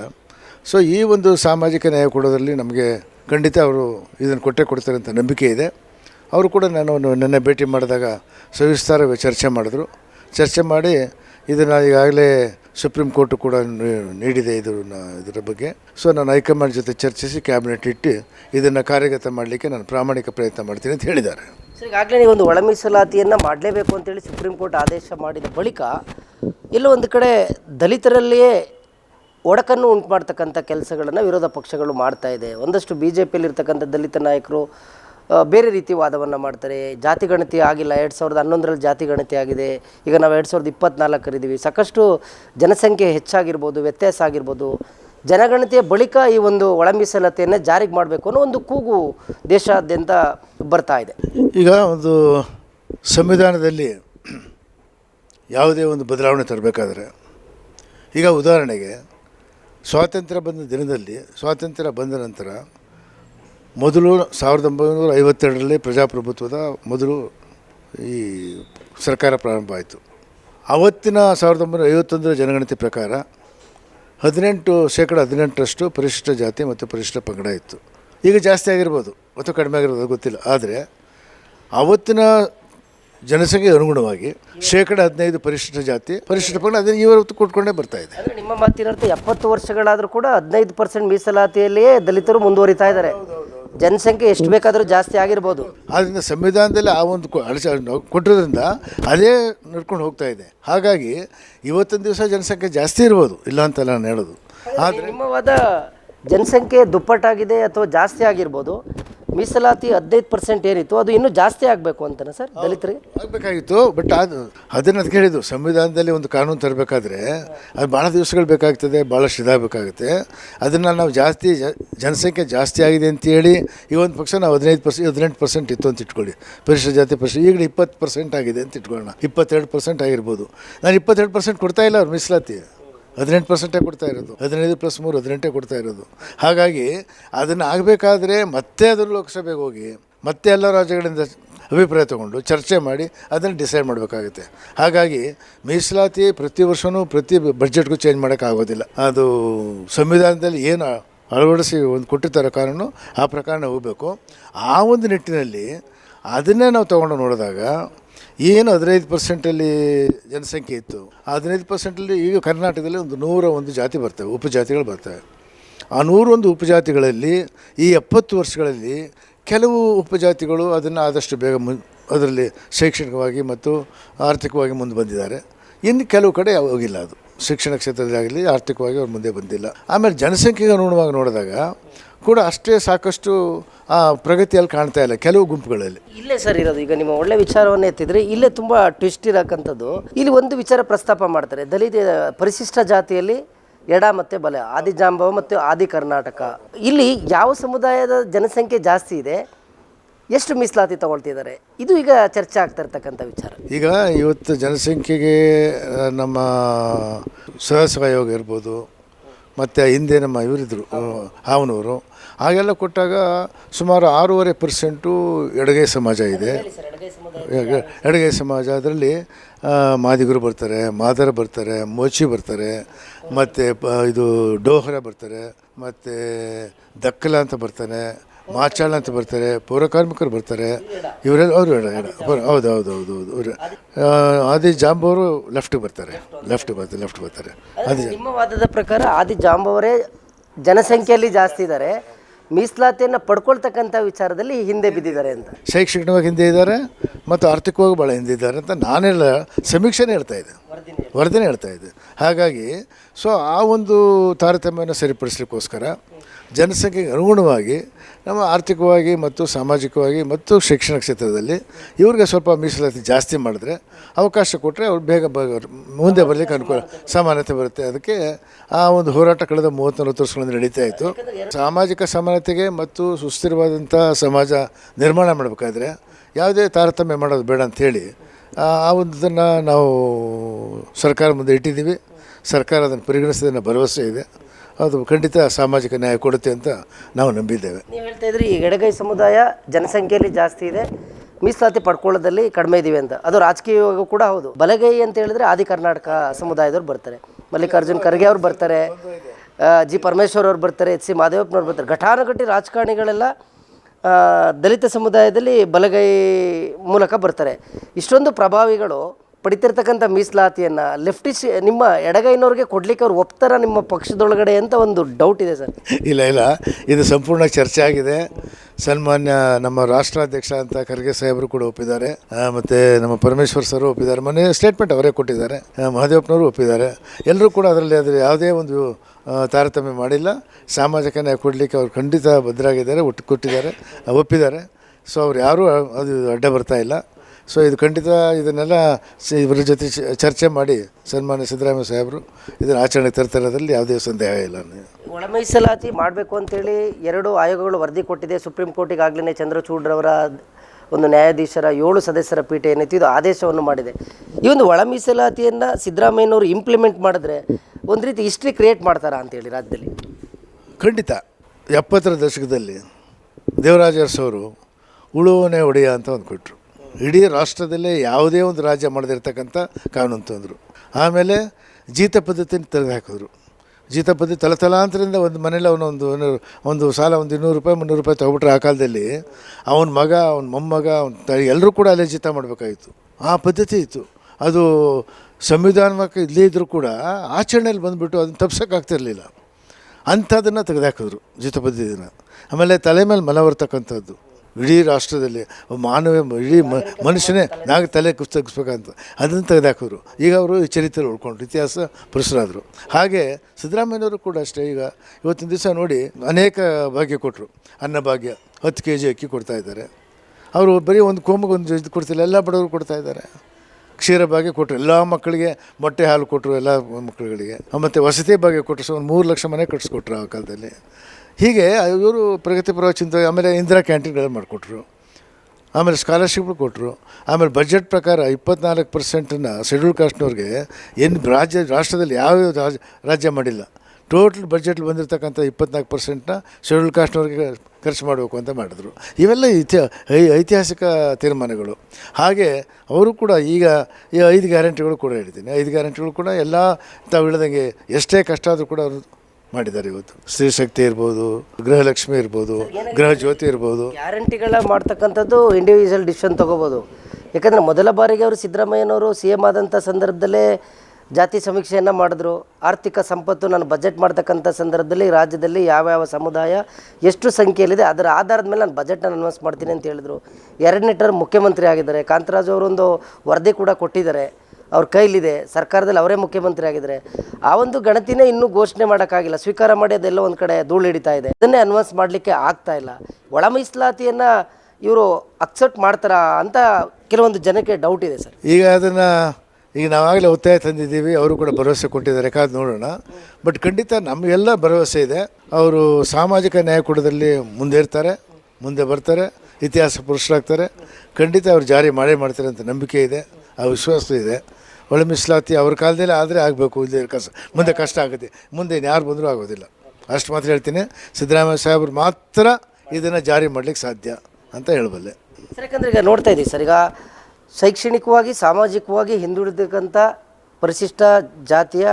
ಸೊ ಈ ಒಂದು ಸಾಮಾಜಿಕ ನ್ಯಾಯ ಕೊಡೋದರಲ್ಲಿ ನಮಗೆ ಖಂಡಿತ ಅವರು ಇದನ್ನು ಕೊಟ್ಟೆ ಕೊಡ್ತಾರೆ ಅಂತ ನಂಬಿಕೆ ಇದೆ. ಅವರು ಕೂಡ ನಾನು ನಿನ್ನೆ ಭೇಟಿ ಮಾಡಿದಾಗ ಸವಿಸ್ತಾರ ಚರ್ಚೆ ಮಾಡಿದ್ರು. ಚರ್ಚೆ ಮಾಡಿ ಇದನ್ನು ಈಗಾಗಲೇ ಸುಪ್ರೀಂ ಕೋರ್ಟು ಕೂಡ ನೀಡಿದೆ ಇದು ಇದರ ಬಗ್ಗೆ. ಸೊ ನಾನು ಹೈಕಮಾಂಡ್ ಜೊತೆ ಚರ್ಚಿಸಿ ಕ್ಯಾಬಿನೆಟ್ ಇಟ್ಟು ಇದನ್ನು ಕಾರ್ಯಗತ ಮಾಡಲಿಕ್ಕೆ ನಾನು ಪ್ರಾಮಾಣಿಕ ಪ್ರಯತ್ನ ಮಾಡ್ತೀನಿ ಅಂತ ಹೇಳಿದ್ದಾರೆ. ಸರ್, ಈಗಾಗಲೇ ನೀವು ಒಂದು ಒಳ ಮೀಸಲಾತಿಯನ್ನು ಮಾಡಲೇಬೇಕು ಅಂತೇಳಿ ಸುಪ್ರೀಂ ಕೋರ್ಟ್ ಆದೇಶ ಮಾಡಿದ ಬಳಿಕ ಎಲ್ಲೋ ಒಂದು ಕಡೆ ದಲಿತರಲ್ಲಿಯೇ ಒಡಕನ್ನು ಉಂಟು ಮಾಡ್ತಕ್ಕಂಥ ಕೆಲಸಗಳನ್ನು ವಿರೋಧ ಪಕ್ಷಗಳು ಮಾಡ್ತಾ ಇದೆ. ಒಂದಷ್ಟು ಬಿ ಜೆ ಪಿಯಲ್ಲಿರ್ತಕ್ಕಂಥ ದಲಿತ ನಾಯಕರು ಬೇರೆ ರೀತಿ ವಾದವನ್ನು ಮಾಡ್ತಾರೆ. ಜಾತಿ ಗಣತಿ ಆಗಿಲ್ಲ, ಎರಡು ಸಾವಿರದ ಹನ್ನೊಂದರಲ್ಲಿ ಜಾತಿ ಗಣತಿ ಆಗಿದೆ. ಈಗ ನಾವು ಎರಡು ಸಾವಿರದ ಇಪ್ಪತ್ತ್ನಾಲ್ಕರಿದ್ದೀವಿ ಸಾಕಷ್ಟು ಜನಸಂಖ್ಯೆ ಹೆಚ್ಚಾಗಿರ್ಬೋದು, ವ್ಯತ್ಯಾಸ ಆಗಿರ್ಬೋದು. ಜನಗಣತಿಯ ಬಳಿಕ ಈ ಒಂದು ಒಳ ಮೀಸಲಾತಿಯನ್ನು ಜಾರಿಗೆ ಮಾಡಬೇಕು ಅನ್ನೋ ಒಂದು ಕೂಗು ದೇಶಾದ್ಯಂತ ಬರ್ತಾ ಇದೆ. ಈಗ ಒಂದು ಸಂವಿಧಾನದಲ್ಲಿ ಯಾವುದೇ ಒಂದು ಬದಲಾವಣೆ ತರಬೇಕಾದ್ರೆ, ಈಗ ಉದಾಹರಣೆಗೆ ಸ್ವಾತಂತ್ರ್ಯ ಬಂದ ದಿನದಲ್ಲಿ, ಸ್ವಾತಂತ್ರ್ಯ ಬಂದ ನಂತರ ಮೊದಲು ಸಾವಿರದ ಒಂಬೈನೂರ ಐವತ್ತೆರಡರಲ್ಲಿ ಪ್ರಜಾಪ್ರಭುತ್ವದ ಮೊದಲು ಈ ಸರ್ಕಾರ ಪ್ರಾರಂಭ ಆಯಿತು. ಆವತ್ತಿನ ಸಾವಿರದ ಒಂಬೈನೂರ ಐವತ್ತೊಂದರ ಜನಗಣತಿ ಪ್ರಕಾರ ಹದಿನೆಂಟು ಶೇಕಡ ಹದಿನೆಂಟರಷ್ಟು ಪರಿಶಿಷ್ಟ ಜಾತಿ ಮತ್ತು ಪರಿಶಿಷ್ಟ ಪಂಗಡ ಇತ್ತು. ಈಗ ಜಾಸ್ತಿ ಆಗಿರ್ಬೋದು ಮತ್ತು ಕಡಿಮೆ ಆಗಿರ್ಬೋದು ಗೊತ್ತಿಲ್ಲ. ಆದರೆ ಅವತ್ತಿನ ಜನಸಂಖ್ಯೆಗೆ ಅನುಗುಣವಾಗಿ ಶೇಕಡ ಹದಿನೈದು ಪರಿಶಿಷ್ಟ ಜಾತಿ ಪರಿಶಿಷ್ಟ ಪಂಗಡ ಅದನ್ನು ಇವತ್ತು ಕೊಟ್ಕೊಂಡೇ ಬರ್ತಾ ಇದೆ. ನಿಮ್ಮ ಮಾತಿನರ್ಥ ಎಪ್ಪತ್ತು ವರ್ಷಗಳಾದರೂ ಕೂಡ ಹದಿನೈದು ಪರ್ಸೆಂಟ್ ಮೀಸಲಾತಿಯಲ್ಲಿಯೇ ದಲಿತರು ಮುಂದುವರಿತಾ ಇದ್ದಾರೆ. ಜನಸಂಖ್ಯೆ ಎಷ್ಟು ಬೇಕಾದರೂ ಜಾಸ್ತಿ ಆಗಿರ್ಬೋದು. ಆದ್ದರಿಂದ ಸಂವಿಧಾನದಲ್ಲಿ ಆ ಒಂದು ಕೊ- ಅಳಸ ಕೊಟ್ಟಿರೋದ್ರಿಂದ ಅದೇ ನಡ್ಕೊಂಡು ಹೋಗ್ತಾ ಇದೆ. ಹಾಗಾಗಿ ಇವತ್ತಿನ ದಿವಸ ಜನಸಂಖ್ಯೆ ಜಾಸ್ತಿ ಇರ್ಬೋದು ಇಲ್ಲ ಅಂತ ನಾನು ಹೇಳೋದು. ಆದರೆ ನಿಮ್ಮವಾದ ಜನಸಂಖ್ಯೆ ದುಪ್ಪಟ್ಟಾಗಿದೆ ಅಥವಾ ಜಾಸ್ತಿ ಆಗಿರ್ಬೋದು ಮೀಸಲಾತಿ ಹದಿನೈದು ಪರ್ಸೆಂಟ್ ಏನಿತ್ತು ಅದು ಇನ್ನೂ ಜಾಸ್ತಿ ಆಗಬೇಕು ಅಂತನಾ ಸರ್ ದಲಿತರಿಗೆ? ಆಗಬೇಕಾಗಿತ್ತು ಬಟ್ ಅದು ಅದನ್ನು ಅದಕ್ಕೆ ಹೇಳಿದ್ದು ಸಂವಿಧಾನದಲ್ಲಿ ಒಂದು ಕಾನೂನು ತರಬೇಕಾದ್ರೆ ಅದು ಭಾಳ ದಿವಸಗಳು ಬೇಕಾಗ್ತದೆ ಭಾಳಷ್ಟು ಇದಾಗಬೇಕಾಗುತ್ತೆ. ಅದನ್ನು ನಾವು ಜಾಸ್ತಿ ಜನಸಂಖ್ಯೆ ಜಾಸ್ತಿ ಆಗಿದೆ ಅಂತೇಳಿ ಈ ಒಂದು ಪಕ್ಷ ನಾವು ಹದಿನೈದು ಪರ್ಸೆಂಟ್ ಹದಿನೆಂಟು ಪರ್ಸೆಂಟ್ ಇತ್ತು ಅಂತ ಇಟ್ಕೊಳ್ಳಿ. ಪರಿಶಿಷ್ಟ ಜಾತಿ ಪರಿಶಿಷ್ಟ ಈಗ ಇಪ್ಪತ್ತು ಪರ್ಸೆಂಟ್ ಆಗಿದೆ ಅಂತ ಇಟ್ಕೊಳ್ಳೋಣ. ಇಪ್ಪತ್ತೆರಡು ಪರ್ಸೆಂಟ್ ಆಗಿರ್ಬೋದು. ನಾನು ಇಪ್ಪತ್ತೆರಡು ಪರ್ಸೆಂಟ್ ಕೊಡ್ತಾ ಇಲ್ಲ ಅವ್ರು ಮೀಸಲಾತಿ. ಹದಿನೆಂಟು ಪರ್ಸೆಂಟೇ ಕೊಡ್ತಾ ಇರೋದು. ಹದಿನೈದು ಪ್ಲಸ್ ಮೂರು ಹದಿನೆಂಟೇ ಕೊಡ್ತಾ ಇರೋದು. ಹಾಗಾಗಿ ಅದನ್ನು ಆಗಬೇಕಾದ್ರೆ ಮತ್ತೆ ಅದನ್ನು ಲೋಕಸಭೆಗೆ ಹೋಗಿ, ಮತ್ತೆ ಎಲ್ಲ ರಾಜ್ಯಗಳಿಂದ ಅಭಿಪ್ರಾಯ ತಗೊಂಡು ಚರ್ಚೆ ಮಾಡಿ ಅದನ್ನು ಡಿಸೈಡ್ ಮಾಡಬೇಕಾಗುತ್ತೆ. ಹಾಗಾಗಿ ಮೀಸಲಾತಿ ಪ್ರತಿ ವರ್ಷವೂ ಪ್ರತಿ ಬಜೆಟ್ಗೂ ಚೇಂಜ್ ಮಾಡೋಕ್ಕಾಗೋದಿಲ್ಲ ಅದು ಸಂವಿಧಾನದಲ್ಲಿ ಏನು ಅಳವಡಿಸಿ ಒಂದು ಕೊಟ್ಟಿರ್ತಾರೆ ಕಾನೂನು ಆ ಪ್ರಕಾರ ಹೋಗಬೇಕು. ಆ ಒಂದು ನಿಟ್ಟಿನಲ್ಲಿ ಅದನ್ನೇ ನಾವು ತೊಗೊಂಡು ನೋಡಿದಾಗ ಏನು ಹದಿನೈದು ಪರ್ಸೆಂಟಲ್ಲಿ ಜನಸಂಖ್ಯೆ ಇತ್ತು, ಆ ಹದಿನೈದು ಪರ್ಸೆಂಟಲ್ಲಿ ಈಗ ಕರ್ನಾಟಕದಲ್ಲಿ ಒಂದು ನೂರ ಒಂದು ಜಾತಿ ಬರ್ತವೆ, ಉಪಜಾತಿಗಳು ಬರ್ತವೆ. ಆ ನೂರೊಂದು ಉಪಜಾತಿಗಳಲ್ಲಿ ಈ ಎಪ್ಪತ್ತು ವರ್ಷಗಳಲ್ಲಿ ಕೆಲವು ಉಪಜಾತಿಗಳು ಅದನ್ನು ಆದಷ್ಟು ಬೇಗ ಮುನ್ ಅದರಲ್ಲಿ ಶೈಕ್ಷಣಿಕವಾಗಿ ಮತ್ತು ಆರ್ಥಿಕವಾಗಿ ಮುಂದೆ ಬಂದಿದ್ದಾರೆ. ಇನ್ನು ಕೆಲವು ಕಡೆ ಹೋಗಿಲ್ಲ ಅದು. ಶಿಕ್ಷಣ ಕ್ಷೇತ್ರದಾಗಲಿ ಆರ್ಥಿಕವಾಗಿ ಅವ್ರು ಮುಂದೆ ಬಂದಿಲ್ಲ. ಆಮೇಲೆ ಜನಸಂಖ್ಯೆಗೆ ಅನುಗುಣವಾಗಿ ನೋಡಿದಾಗ ಕೂಡ ಅಷ್ಟೇ ಸಾಕಷ್ಟು ಪ್ರಗತಿಯಲ್ಲಿ ಕಾಣ್ತಾ ಇಲ್ಲ ಕೆಲವು ಗುಂಪುಗಳಲ್ಲಿ. ಇಲ್ಲೇ ಸರ್ ಇರೋದು ಈಗ ನಿಮ್ಮ ಒಳ್ಳೆ ವಿಚಾರವನ್ನು ಎತ್ತಿದ್ರೆ ಇಲ್ಲೇ ತುಂಬ ಟ್ವಿಸ್ಟ್ ಇರಕ್ಕಂಥದ್ದು. ಇಲ್ಲಿ ಒಂದು ವಿಚಾರ ಪ್ರಸ್ತಾಪ ಮಾಡ್ತಾರೆ ದಲಿತ ಪರಿಶಿಷ್ಟ ಜಾತಿಯಲ್ಲಿ ಎಡ ಮತ್ತು ಬಲ ಆದಿಜಾಂಬವ ಮತ್ತು ಆದಿ ಕರ್ನಾಟಕ. ಇಲ್ಲಿ ಯಾವ ಸಮುದಾಯದ ಜನಸಂಖ್ಯೆ ಜಾಸ್ತಿ ಇದೆ ಎಷ್ಟು ಮೀಸಲಾತಿ ತಗೊಳ್ತಿದ್ದಾರೆ? ಇದು ಈಗ ಚರ್ಚೆ ಆಗ್ತಾ ಇರ್ತಕ್ಕಂಥ ವಿಚಾರ. ಈಗ ಇವತ್ತು ಜನಸಂಖ್ಯೆಗೆ ನಮ್ಮ ಸಹಸಹಯೋಗ ಇರ್ಬೋದು ಮತ್ತು ಹಿಂದೆ ನಮ್ಮ ಇವರಿದ್ದರು ಹಾವನೂರು. ಹಾಗೆಲ್ಲ ಕೊಟ್ಟಾಗ ಸುಮಾರು ಆರೂವರೆ ಪರ್ಸೆಂಟು ಎಡಗೈ ಸಮಾಜ ಇದೆ. ಎಡ- ಎಡಗೈ ಸಮಾಜ ಅದರಲ್ಲಿ ಮಾದಿಗರು ಬರ್ತಾರೆ ಮಾದರ ಬರ್ತಾರೆ ಮೋಚಿ ಬರ್ತಾರೆ ಮತ್ತು ಪ ಇದು ಡೋಹರ ಬರ್ತಾರೆ ಮತ್ತು ದಕ್ಕಲ ಅಂತ ಬರ್ತಾನೆ ಮಾಚಾಳ ಅಂತ ಬರ್ತಾರೆ ಪೌರಕಾರ್ಮಿಕರು ಬರ್ತಾರೆ. ಇವರೆಲ್ಲ ಅವರು ಹೌದು ಹೌದು ಹೌದು ಹೌದು. ಇವರು ಆದಿ ಜಾಂಬವರು ಲೆಫ್ಟಿಗೆ ಬರ್ತಾರೆ. ಲೆಫ್ಟ್ ಬರ್ತಾರೆ ಲೆಫ್ಟ್ ಬರ್ತಾರೆ. ಆದಿ ಜಾಂಬ ನಿಮ್ಮ ವಾದದ ಪ್ರಕಾರ ಆದಿ ಜಾಂಬವರೇ ಜನಸಂಖ್ಯೆಯಲ್ಲಿ ಜಾಸ್ತಿ ಇದ್ದಾರೆ. ಮೀಸಲಾತಿಯನ್ನು ಪಡ್ಕೊಳ್ತಕ್ಕಂಥ ವಿಚಾರದಲ್ಲಿ ಹಿಂದೆ ಬಿದ್ದಿದ್ದಾರೆ ಅಂತ. ಶೈಕ್ಷಣಿಕವಾಗಿ ಹಿಂದೆ ಇದ್ದಾರೆ ಮತ್ತು ಆರ್ಥಿಕವಾಗಿ ಭಾಳ ಹಿಂದೆ ಇದ್ದಾರೆ ಅಂತ ನಾನೆಲ್ಲ ಸಮೀಕ್ಷೆನೇ ಹೇಳ್ತಾ ಇದ್ದೆ. ವರದಿನೇ ಹೇಳ್ತಾ ಇದ್ದೆ. ಹಾಗಾಗಿ ಸೊ ಆ ಒಂದು ತಾರತಮ್ಯವನ್ನು ಸರಿಪಡಿಸ್ಲಿಕ್ಕೋಸ್ಕರ ಜನಸಂಖ್ಯೆಗೆ ಅನುಗುಣವಾಗಿ ನಮ್ಮ ಆರ್ಥಿಕವಾಗಿ ಮತ್ತು ಸಾಮಾಜಿಕವಾಗಿ ಮತ್ತು ಶಿಕ್ಷಣ ಕ್ಷೇತ್ರದಲ್ಲಿ ಇವ್ರಿಗೆ ಸ್ವಲ್ಪ ಮೀಸಲಾತಿ ಜಾಸ್ತಿ ಮಾಡಿದ್ರೆ ಅವಕಾಶ ಕೊಟ್ಟರೆ ಅವ್ರು ಬೇಗ ಬ ಮುಂದೆ ಬರಲಿಕ್ಕೆ ಅನುಕೂಲ ಸಮಾನತೆ ಬರುತ್ತೆ. ಅದಕ್ಕೆ ಆ ಒಂದು ಹೋರಾಟ ಕಳೆದ ಮೂವತ್ತು ನಲವತ್ತು ವರ್ಷಗಳಿಂದ ನಡೀತಾ ಇತ್ತು. ಸಾಮಾಜಿಕ ಸಮಾನತೆಗೆ ಮತ್ತು ಸುಸ್ಥಿರವಾದಂಥ ಸಮಾಜ ನಿರ್ಮಾಣ ಮಾಡಬೇಕಾದ್ರೆ ಯಾವುದೇ ತಾರತಮ್ಯ ಮಾಡೋದು ಬೇಡ ಅಂಥೇಳಿ ಆ ಒಂದನ್ನು ನಾವು ಸರ್ಕಾರ ಮುಂದೆ ಇಟ್ಟಿದ್ದೀವಿ. ಸರ್ಕಾರ ಅದನ್ನು ಪರಿಗಣಿಸೋದನ್ನು ಭರವಸೆ ಇದೆ. ಅದು ಖಂಡಿತ ಸಾಮಾಜಿಕ ನ್ಯಾಯ ಕೊಡುತ್ತೆ ಅಂತ ನಾವು ನಂಬಿದ್ದೇವೆ. ನೀವು ಹೇಳ್ತಾ ಇದ್ರಿ, ಈ ಎಡಗೈ ಸಮುದಾಯ ಜನಸಂಖ್ಯೆಯಲ್ಲಿ ಜಾಸ್ತಿ ಇದೆ. ಮೀಸಲಾತಿ ಪಡ್ಕೊಳ್ಳೋದಲ್ಲಿ ಕಡಿಮೆ ಇದೀವಿ ಅಂತ. ಅದು ರಾಜಕೀಯವಾಗೂ ಕೂಡ ಹೌದು. ಬಲಗೈ ಅಂತ ಹೇಳಿದ್ರೆ ಆದಿ ಕರ್ನಾಟಕ ಸಮುದಾಯದವ್ರು ಬರ್ತಾರೆ. ಮಲ್ಲಿಕಾರ್ಜುನ್ ಖರ್ಗೆ ಅವ್ರು ಬರ್ತಾರೆ. ಜಿ ಪರಮೇಶ್ವರ್ ಅವ್ರು ಬರ್ತಾರೆ, ಎಚ್ ಸಿ ಮಾದೇವಪ್ಪನವ್ರು ಬರ್ತಾರೆ. ಘಟಾನುಘಟಿ ರಾಜಕಾರಣಿಗಳೆಲ್ಲ ದಲಿತ ಸಮುದಾಯದಲ್ಲಿ ಬಲಗೈ ಮೂಲಕ ಬರ್ತಾರೆ. ಇಷ್ಟೊಂದು ಪ್ರಭಾವಿಗಳು ಪಡಿತಿರ್ತಕ್ಕಂಥ ಮೀಸಲಾತಿಯನ್ನು ಲೆಫ್ಟಿಸ್ ನಿಮ್ಮ ಎಡಗೈನವ್ರಿಗೆ ಕೊಡ್ಲಿಕ್ಕೆ ಅವ್ರು ಒಪ್ತಾರ ನಿಮ್ಮ ಪಕ್ಷದೊಳಗಡೆ ಅಂತ ಒಂದು ಡೌಟ್ ಇದೆ ಸರ್. ಇಲ್ಲ ಇಲ್ಲ. ಇದು ಸಂಪೂರ್ಣ ಚರ್ಚೆ ಆಗಿದೆ. ಸನ್ಮಾನ್ಯ ನಮ್ಮ ರಾಷ್ಟ್ರಾಧ್ಯಕ್ಷ ಅಂತ ಖರ್ಗೆ ಸಾಹೇಬರು ಕೂಡ ಒಪ್ಪಿದ್ದಾರೆ. ಮತ್ತು ನಮ್ಮ ಪರಮೇಶ್ವರ್ ಸರ್ ಒಪ್ಪಿದ್ದಾರೆ. ಮೊನ್ನೆ ಸ್ಟೇಟ್ಮೆಂಟ್ ಅವರೇ ಕೊಟ್ಟಿದ್ದಾರೆ. ಆ, ಒಪ್ಪಿದ್ದಾರೆ. ಎಲ್ಲರೂ ಕೂಡ ಅದರಲ್ಲಿ ಅದರ ಯಾವುದೇ ಒಂದು ತಾರತಮ್ಯ ಮಾಡಿಲ್ಲ. ಸಾಮಾಜಿಕ ನ್ಯಾಯ ಕೊಡಲಿಕ್ಕೆ ಅವ್ರು ಖಂಡಿತ ಭದ್ರಾಗಿದ್ದಾರೆ ಒಟ್ಟು ಕೊಟ್ಟಿದ್ದಾರೆ ಒಪ್ಪಿದ್ದಾರೆ. ಸೊ ಅವ್ರು ಯಾರೂ ಅದು ಅಡ್ಡ ಬರ್ತಾ ಇಲ್ಲ. ಸೊ ಇದು ಖಂಡಿತ ಇದನ್ನೆಲ್ಲ ಸ- ಇವರ ಜೊತೆ ಚರ್ಚೆ ಮಾಡಿ ಸನ್ಮಾನ್ಯ ಸಿದ್ದರಾಮಯ್ಯ ಸಾಹೇಬರು ಇದನ್ನು ಆಚರಣೆ ತರ್ತಿರೋದ್ರಲ್ಲಿ ಯಾವುದೇ ಸಂದೇಹ ಇಲ್ಲ ಒಳ ಮೀಸಲಾತಿ ಮಾಡಬೇಕು ಅಂತೇಳಿ ಎರಡು ಆಯೋಗಗಳು ವರದಿ ಕೊಟ್ಟಿದೆ. ಸುಪ್ರೀಂ ಕೋರ್ಟಿಗೆ ಆಗ್ಲೇ ಚಂದ್ರಚೂಡ್ರವರ ಒಂದು ನ್ಯಾಯಾಧೀಶರ ಏಳು ಸದಸ್ಯರ ಪೀಠ ಏನೈತಿ ಇದು ಆದೇಶವನ್ನು ಮಾಡಿದೆ. ಈ ಒಂದು ಒಳ ಮೀಸಲಾತಿಯನ್ನು ಸಿದ್ದರಾಮಯ್ಯನವರು ಇಂಪ್ಲಿಮೆಂಟ್ ಮಾಡಿದ್ರೆ ಒಂದು ರೀತಿ ಹಿಸ್ಟ್ರಿ ಕ್ರಿಯೇಟ್ ಮಾಡ್ತಾರಾ ಅಂತೇಳಿ ರಾಜ್ಯದಲ್ಲಿ? ಖಂಡಿತ. ಎಪ್ಪತ್ತರ ದಶಕದಲ್ಲಿ ದೇವರಾಜ ಅರಸವರು ಅವರು ಉಳುವನೆ ಒಡೆಯ ಅಂತ ಒಂದು ಕೊಟ್ಟರು ಇಡೀ ರಾಷ್ಟ್ರದಲ್ಲೇ ಯಾವುದೇ ಒಂದು ರಾಜ್ಯ ಮಾಡದಿರ್ತಕ್ಕಂಥ ಕಾನೂನು ತಂದರು. ಆಮೇಲೆ ಜೀತ ಪದ್ಧತಿನ ತೆಗೆದು ಹಾಕಿದ್ರು. ಜೀತ ಪದ್ಧತಿ ತಲತಲಾಂತರದಿಂದ ಒಂದು ಮನೇಲಿ ಅವನೊಂದು ಒಂದು ಸಾಲ ಒಂದು ಇನ್ನೂರು ರೂಪಾಯಿ, ಮುನ್ನೂರು ರೂಪಾಯಿ ತೊಗೊಬಿಟ್ರೆ ಆ ಕಾಲದಲ್ಲಿ ಅವನ ಮಗ, ಅವನ ಮೊಮ್ಮಗ, ಅವನ ಎಲ್ಲರೂ ಕೂಡ ಅಲ್ಲೇ ಜೀತ ಮಾಡಬೇಕಾಗಿತ್ತು. ಆ ಪದ್ಧತಿ ಇತ್ತು. ಅದು ಸಂವಿಧಾನಕ್ಕೆ ಇಲ್ಲೇ ಇದ್ದರೂ ಕೂಡ ಆಚರಣೆಯಲ್ಲಿ ಬಂದುಬಿಟ್ಟು ಅದನ್ನು ತಪ್ಸೋಕ್ಕಾಗ್ತಿರ್ಲಿಲ್ಲ. ಅಂಥದ್ದನ್ನು ತೆಗೆದುಹಾಕಿದ್ರು ಜೀತ ಪದ್ಧತಿನ. ಆಮೇಲೆ ತಲೆ ಮೇಲೆ ಮಲ ಬರ್ತಕ್ಕಂಥದ್ದು. ಇಡೀ ರಾಷ್ಟ್ರದಲ್ಲಿ ಮಾನವ ಇಡೀ ಮನುಷ್ಯನೇ ನಾಗ ತಲೆ ಕುಸ್ತಗಿಸ್ಬೇಕಂತ ಅದನ್ನು ತೆಗೆದಾಕೋರು ಈಗ ಅವರು ಚರಿತ್ರೆ ಉಳ್ಕೊಂಡ್ರು. ಇತಿಹಾಸ ಪುರುಷರಾದರು. ಹಾಗೆ ಸಿದ್ದರಾಮಯ್ಯವರು ಕೂಡ ಅಷ್ಟೇ. ಈಗ ಇವತ್ತಿನ ದಿವಸ ನೋಡಿ ಅನೇಕ ಭಾಗ್ಯ ಕೊಟ್ಟರು ಅನ್ನಭಾಗ್ಯ ಹತ್ತು ಕೆ ಜಿ ಅಕ್ಕಿ ಕೊಡ್ತಾ ಇದ್ದಾರೆ. ಅವರು ಬರೀ ಒಂದು ಕೋಮಿಗೆ ಒಂದು ಇದು ಕೊಡ್ತಿಲ್ಲ. ಎಲ್ಲ ಬಡವರು ಕೊಡ್ತಾ ಇದ್ದಾರೆ. ಕ್ಷೀರ ಭಾಗ್ಯ ಕೊಟ್ಟರು. ಎಲ್ಲ ಮಕ್ಕಳಿಗೆ ಮೊಟ್ಟೆ ಹಾಲು ಕೊಟ್ಟರು ಎಲ್ಲ ಮಕ್ಕಳುಗಳಿಗೆ ಮತ್ತು ವಸತಿ ಭಾಗ್ಯ ಕೊಟ್ಟರು ಸುಮಾರು ಒಂದು ಮೂರು ಲಕ್ಷ ಮನೆ ಕಟ್ಟಿಸ್ಕೊಟ್ರು ಆ ಕಾಲದಲ್ಲಿ. ಹೀಗೆ ಇವರು ಪ್ರಗತಿಪರ ಚಿಂತೆ ಆಮೇಲೆ ಇಂದಿರಾ ಕ್ಯಾಂಟೀನ್ಗಳು ಮಾಡಿಕೊಟ್ರು. ಆಮೇಲೆ ಸ್ಕಾಲರ್ಶಿಪ್ಗಳು ಕೊಟ್ಟರು ಆಮೇಲೆ ಬಜೆಟ್ ಪ್ರಕಾರ ಇಪ್ಪತ್ನಾಲ್ಕು ಪರ್ಸೆಂಟನ್ನು ಶೆಡ್ಯೂಲ್ ಕಾಸ್ಟ್ನವ್ರಿಗೆ ಏನು ರಾಜ್ಯ, ರಾಷ್ಟ್ರದಲ್ಲಿ ಯಾವ ರಾಜ್ಯ ಮಾಡಿಲ್ಲ. ಟೋಟಲ್ ಬಜೆಟ್ ಬಂದಿರತಕ್ಕಂಥ ಇಪ್ಪತ್ನಾಲ್ಕು ಪರ್ಸೆಂಟ್ನ ಶೆಡ್ಯೂಲ್ ಕಾಸ್ಟ್ನವ್ರಿಗೆ ಖರ್ಚು ಮಾಡಬೇಕು ಅಂತ ಮಾಡಿದ್ರು. ಇವೆಲ್ಲ ಇತಿ ಐ- ಐತಿಹಾಸಿಕ ತೀರ್ಮಾನಗಳು. ಹಾಗೆ ಅವರು ಕೂಡ ಈಗ ಈ ಐದು ಗ್ಯಾರಂಟಿಗಳು ಕೂಡ ಹೇಳಿದ್ದೀನಿ. ಐದು ಗ್ಯಾರಂಟಿಗಳು ಕೂಡ ಎಲ್ಲ ತಾವು ಇಳದಂಗೆ ಎಷ್ಟೇ ಕಷ್ಟ ಆದರೂ ಕೂಡ ಅವರು ಮಾಡಿದ್ದಾರೆ ಇವತ್ತು. ಸ್ತ್ರೀ ಶಕ್ತಿ ಇರ್ಬೋದು ಗೃಹಲಕ್ಷ್ಮಿ ಇರ್ಬೋದು ಗೃಹ ಜ್ಯೋತಿ ಇರ್ಬೋದು. ಗ್ಯಾರಂಟಿಗಳ ಮಾಡ್ತಕ್ಕಂಥದ್ದು ಇಂಡಿವಿಜುವಲ್ ಡಿಸಿಷನ್ ತೊಗೋಬೋದು. ಯಾಕಂದರೆ ಮೊದಲ ಬಾರಿಗೆ ಅವರು ಸಿದ್ದರಾಮಯ್ಯನವರು ಸಿ ಎಂ ಆದಂಥ ಸಂದರ್ಭದಲ್ಲೇ ಜಾತಿ ಸಮೀಕ್ಷೆಯನ್ನು ಮಾಡಿದ್ರು. ಆರ್ಥಿಕ ಸಂಪತ್ತು ನಾನು ಬಜೆಟ್ ಮಾಡ್ತಕ್ಕಂಥ ಸಂದರ್ಭದಲ್ಲಿ ರಾಜ್ಯದಲ್ಲಿ ಯಾವ್ಯಾವ ಸಮುದಾಯ ಎಷ್ಟು ಸಂಖ್ಯೆಯಲ್ಲಿದೆ, ಅದರ ಆಧಾರದ ಮೇಲೆ ನಾನು ಬಜೆಟ್ನ ಅನೌನ್ಸ್ ಮಾಡ್ತೀನಿ ಅಂತ ಹೇಳಿದರು. ಎರಡನೇ ಟರ್ಮ್ ಮುಖ್ಯಮಂತ್ರಿ ಆಗಿದ್ದಾರೆ. ಕಾಂತರಾಜು ಅವರೊಂದು ವರದಿ ಕೂಡ ಕೊಟ್ಟಿದ್ದಾರೆ. ಅವ್ರ ಕೈಲಿದೆ. ಸರ್ಕಾರದಲ್ಲಿ ಅವರೇ ಮುಖ್ಯಮಂತ್ರಿ ಆಗಿದ್ದಾರೆ. ಆ ಒಂದು ಗಣತಿನೇ ಇನ್ನೂ ಘೋಷಣೆ ಮಾಡೋಕ್ಕಾಗಿಲ್ಲ. ಸ್ವೀಕಾರ ಮಾಡಿ ಅದೆಲ್ಲ ಒಂದು ಕಡೆ ಧೂಳು ಹಿಡಿತಾ ಇದೆ. ಅದನ್ನೇ ಅನೌನ್ಸ್ ಮಾಡಲಿಕ್ಕೆ ಆಗ್ತಾ ಇಲ್ಲ. ಒಳ ಮೀಸಲಾತಿಯನ್ನು ಇವರು ಅಕ್ಸೆಪ್ಟ್ ಮಾಡ್ತಾರಾ ಅಂತ ಕೆಲವೊಂದು ಜನಕ್ಕೆ ಡೌಟ್ ಇದೆ ಸರ್. ಈಗ ಅದನ್ನು ಈಗ ನಾವಾಗಲೇ ಒತ್ತಾಯ ತಂದಿದ್ದೀವಿ, ಅವರು ಕೂಡ ಭರವಸೆ ಕೊಟ್ಟಿದ್ದಾರೆ, ಕಾದು ನೋಡೋಣ. ಬಟ್ ಖಂಡಿತ ನಮಗೆಲ್ಲ ಭರವಸೆ ಇದೆ. ಅವರು ಸಾಮಾಜಿಕ ನ್ಯಾಯಕೂಟದಲ್ಲಿ ಮುಂದೆ ಇರ್ತಾರೆ ಮುಂದೆ ಬರ್ತಾರೆ, ಇತಿಹಾಸ ಪುರುಷರಾಗ್ತಾರೆ. ಖಂಡಿತ ಅವ್ರು ಜಾರಿ ಮಾಡೇ ಮಾಡ್ತಾರೆ ಅಂತ ನಂಬಿಕೆ ಇದೆ, ಆ ವಿಶ್ವಾಸ ಇದೆ. ಒಳ ಮೀಸಲಾತಿ ಅವ್ರ ಕಾಲದಲ್ಲಿ ಆದರೆ ಆಗಬೇಕು ಇದೆ ಕಸ, ಮುಂದೆ ಕಷ್ಟ ಆಗುತ್ತೆ. ಮುಂದೆ ಯಾರು ಬಂದರೂ ಆಗೋದಿಲ್ಲ. ಅಷ್ಟು ಮಾತ್ರ ಹೇಳ್ತೀನಿ. ಸಿದ್ದರಾಮಯ್ಯ ಸಾಹೇಬ್ರು ಮಾತ್ರ ಇದನ್ನು ಜಾರಿ ಮಾಡಲಿಕ್ಕೆ ಸಾಧ್ಯ ಅಂತ ಹೇಳಬಲ್ಲೆ. ಸರ್, ಯಾಕಂದ್ರೆ ಈಗ ನೋಡ್ತಾ ಇದ್ದೀವಿ ಸರ್, ಈಗ ಶೈಕ್ಷಣಿಕವಾಗಿ, ಸಾಮಾಜಿಕವಾಗಿ ಹಿಂದುಳಿದಕ್ಕಂಥ ಪರಿಶಿಷ್ಟ ಜಾತಿಯ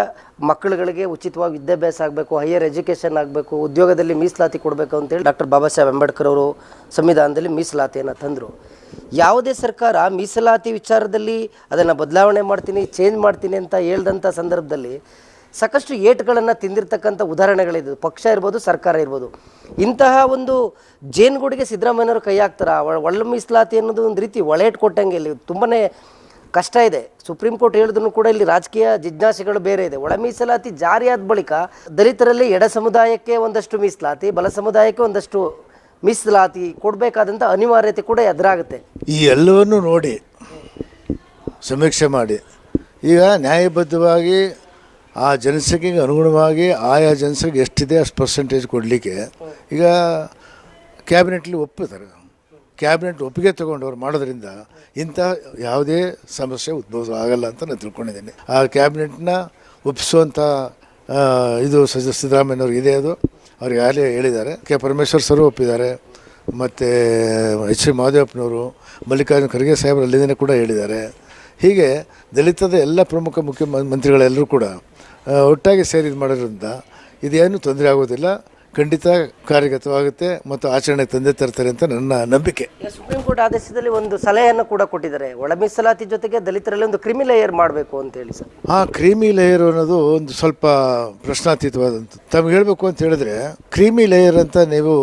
ಮಕ್ಕಳುಗಳಿಗೆ ಉಚಿತವಾಗಿ ವಿದ್ಯಾಭ್ಯಾಸ ಆಗಬೇಕು ಹೈಯರ್ ಎಜುಕೇಷನ್ ಆಗಬೇಕು, ಉದ್ಯೋಗದಲ್ಲಿ ಮೀಸಲಾತಿ ಕೊಡಬೇಕು ಅಂತೇಳಿ ಡಾಕ್ಟರ್ ಬಾಬಾ ಸಾಹೇಬ್ ಅಂಬೇಡ್ಕರ್ ಅವರು ಸಂವಿಧಾನದಲ್ಲಿ ಮೀಸಲಾತಿಯನ್ನು ತಂದರು. ಯಾವುದೇ ಸರ್ಕಾರ ಮೀಸಲಾತಿ ವಿಚಾರದಲ್ಲಿ ಅದನ್ನು ಬದಲಾವಣೆ ಮಾಡ್ತೀನಿ ಚೇಂಜ್ ಮಾಡ್ತೀನಿ ಅಂತ ಹೇಳ್ದಂಥ ಸಂದರ್ಭದಲ್ಲಿ ಸಾಕಷ್ಟು ಏಟುಗಳನ್ನು ತಿಂದಿರ್ತಕ್ಕಂಥ ಉದಾಹರಣೆಗಳಿದ್ದು ಪಕ್ಷ ಇರ್ಬೋದು, ಸರ್ಕಾರ ಇರ್ಬೋದು. ಇಂತಹ ಒಂದು ಜೇನುಗೂಡಿಗೆ ಸಿದ್ದರಾಮಯ್ಯವರು ಕೈ ಹಾಕ್ತಾರ. ಒಳ್ಳ ಮೀಸಲಾತಿ ಅನ್ನೋದು ಒಂದು ರೀತಿ ಒಳೆಟ್ ಕೊಟ್ಟಂಗೆ ಇಲ್ಲಿ ತುಂಬಾ ಕಷ್ಟ ಇದೆ. ಸುಪ್ರೀಂ ಕೋರ್ಟ್ ಹೇಳಿದ್ರು ಕೂಡ ಇಲ್ಲಿ ರಾಜಕೀಯ ಜಿಜ್ಞಾಸೆಗಳು ಬೇರೆ ಇದೆ. ಒಳ ಮೀಸಲಾತಿ ಜಾರಿಯಾದ ಬಳಿಕ ದಲಿತರಲ್ಲಿ ಎಡ ಸಮುದಾಯಕ್ಕೆ ಒಂದಷ್ಟು ಮೀಸಲಾತಿ, ಬಲ ಸಮುದಾಯಕ್ಕೆ ಒಂದಷ್ಟು ಮೀಸಲಾತಿ ಕೊಡಬೇಕಾದಂಥ ಅನಿವಾರ್ಯತೆ ಕೂಡ ಎದುರಾಗುತ್ತೆ. ಈ ಎಲ್ಲವನ್ನು ನೋಡಿ ಸಮೀಕ್ಷೆ ಮಾಡಿ. ಈಗ ನ್ಯಾಯಬದ್ಧವಾಗಿ ಆ ಜನಸಂಖ್ಯೆಗೆ ಅನುಗುಣವಾಗಿ ಆಯಾ ಜನಸಂಖ್ಯೆ ಎಷ್ಟಿದೆ ಅಷ್ಟು ಪರ್ಸೆಂಟೇಜ್ ಕೊಡಲಿಕ್ಕೆ ಈಗ ಕ್ಯಾಬಿನೆಟ್ಲಿ ಒಪ್ಪಿದ್ದಾರೆ ಕ್ಯಾಬಿನೆಟ್ ಒಪ್ಪಿಗೆ ತಗೊಂಡವ್ರು ಮಾಡೋದ್ರಿಂದ ಇಂಥ ಯಾವುದೇ ಸಮಸ್ಯೆ ಉದ್ಭವ ಆಗಲ್ಲ ಅಂತ ನಾನು ತಿಳ್ಕೊಂಡಿದ್ದೀನಿ. ಆ ಕ್ಯಾಬಿನೆಟ್ನ ಒಪ್ಪಿಸುವಂಥ ಇದು ಸಿದ್ದರಾಮಯ್ಯವ್ರಿಗೆ ಇದೆ ಅದು. ಅವ್ರಿಗೆ ಯಾರೇ ಹೇಳಿದ್ದಾರೆ. ಕೆ. ಪರಮೇಶ್ವರ್ ಸರ್ ಒಪ್ಪಿದ್ದಾರೆ. ಮತ್ತು ಎಚ್. ಡಿ. ಮಹಾದೇವಪ್ಪನವರು ಮಲ್ಲಿಕಾರ್ಜುನ ಖರ್ಗೆ ಸಾಹೇಬರು ಅಲ್ಲಿಂದನೇ ಕೂಡ ಹೇಳಿದ್ದಾರೆ. ಹೀಗೆ ದಲಿತದ ಎಲ್ಲ ಪ್ರಮುಖ ಮುಖ್ಯಮಂತ್ರಿಗಳೆಲ್ಲರೂ ಮಂತ್ರಿಗಳೆಲ್ಲರೂ ಕೂಡ ಒಟ್ಟಾಗಿ ಸೇರಿ ಇದು ಮಾಡೋದ್ರಿಂದ ಇದೇನು ತೊಂದರೆ ಆಗೋದಿಲ್ಲ. ಖಂಡಿತ ಕಾರ್ಯಗತವಾಗುತ್ತೆ ಮತ್ತು ಆಚರಣೆ ತಂದೆ ತರ್ತಾರೆ ಅಂತ ನನ್ನ ನಂಬಿಕೆ. ಈಗ ಸುಪ್ರೀಂ ಕೋರ್ಟ್ ಆದೇಶದಲ್ಲಿ ಒಂದು ಸಲಹೆಯನ್ನು ಕೂಡ ಕೊಟ್ಟಿದ್ದಾರೆ. ಒಳ ಮೀಸಲಾತಿ ಜೊತೆಗೆ ದಲಿತರಲ್ಲಿ ಒಂದು ಕ್ರಿಮಿ ಲೇಯರ್ ಮಾಡಬೇಕು ಅಂತ ಹೇಳಿ ಸರ್. ಆ ಕ್ರಿಮಿ ಲೇಯರ್ ಅನ್ನೋದು ಒಂದು ಸ್ವಲ್ಪ ಪ್ರಶ್ನಾತೀತವಾದಂಥ ತಮ್ಗೆ ಹೇಳಬೇಕು ಅಂತ ಹೇಳಿದ್ರೆ ಕ್ರಿಮಿ ಲೇಯರ್ ಅಂತ ನೀವು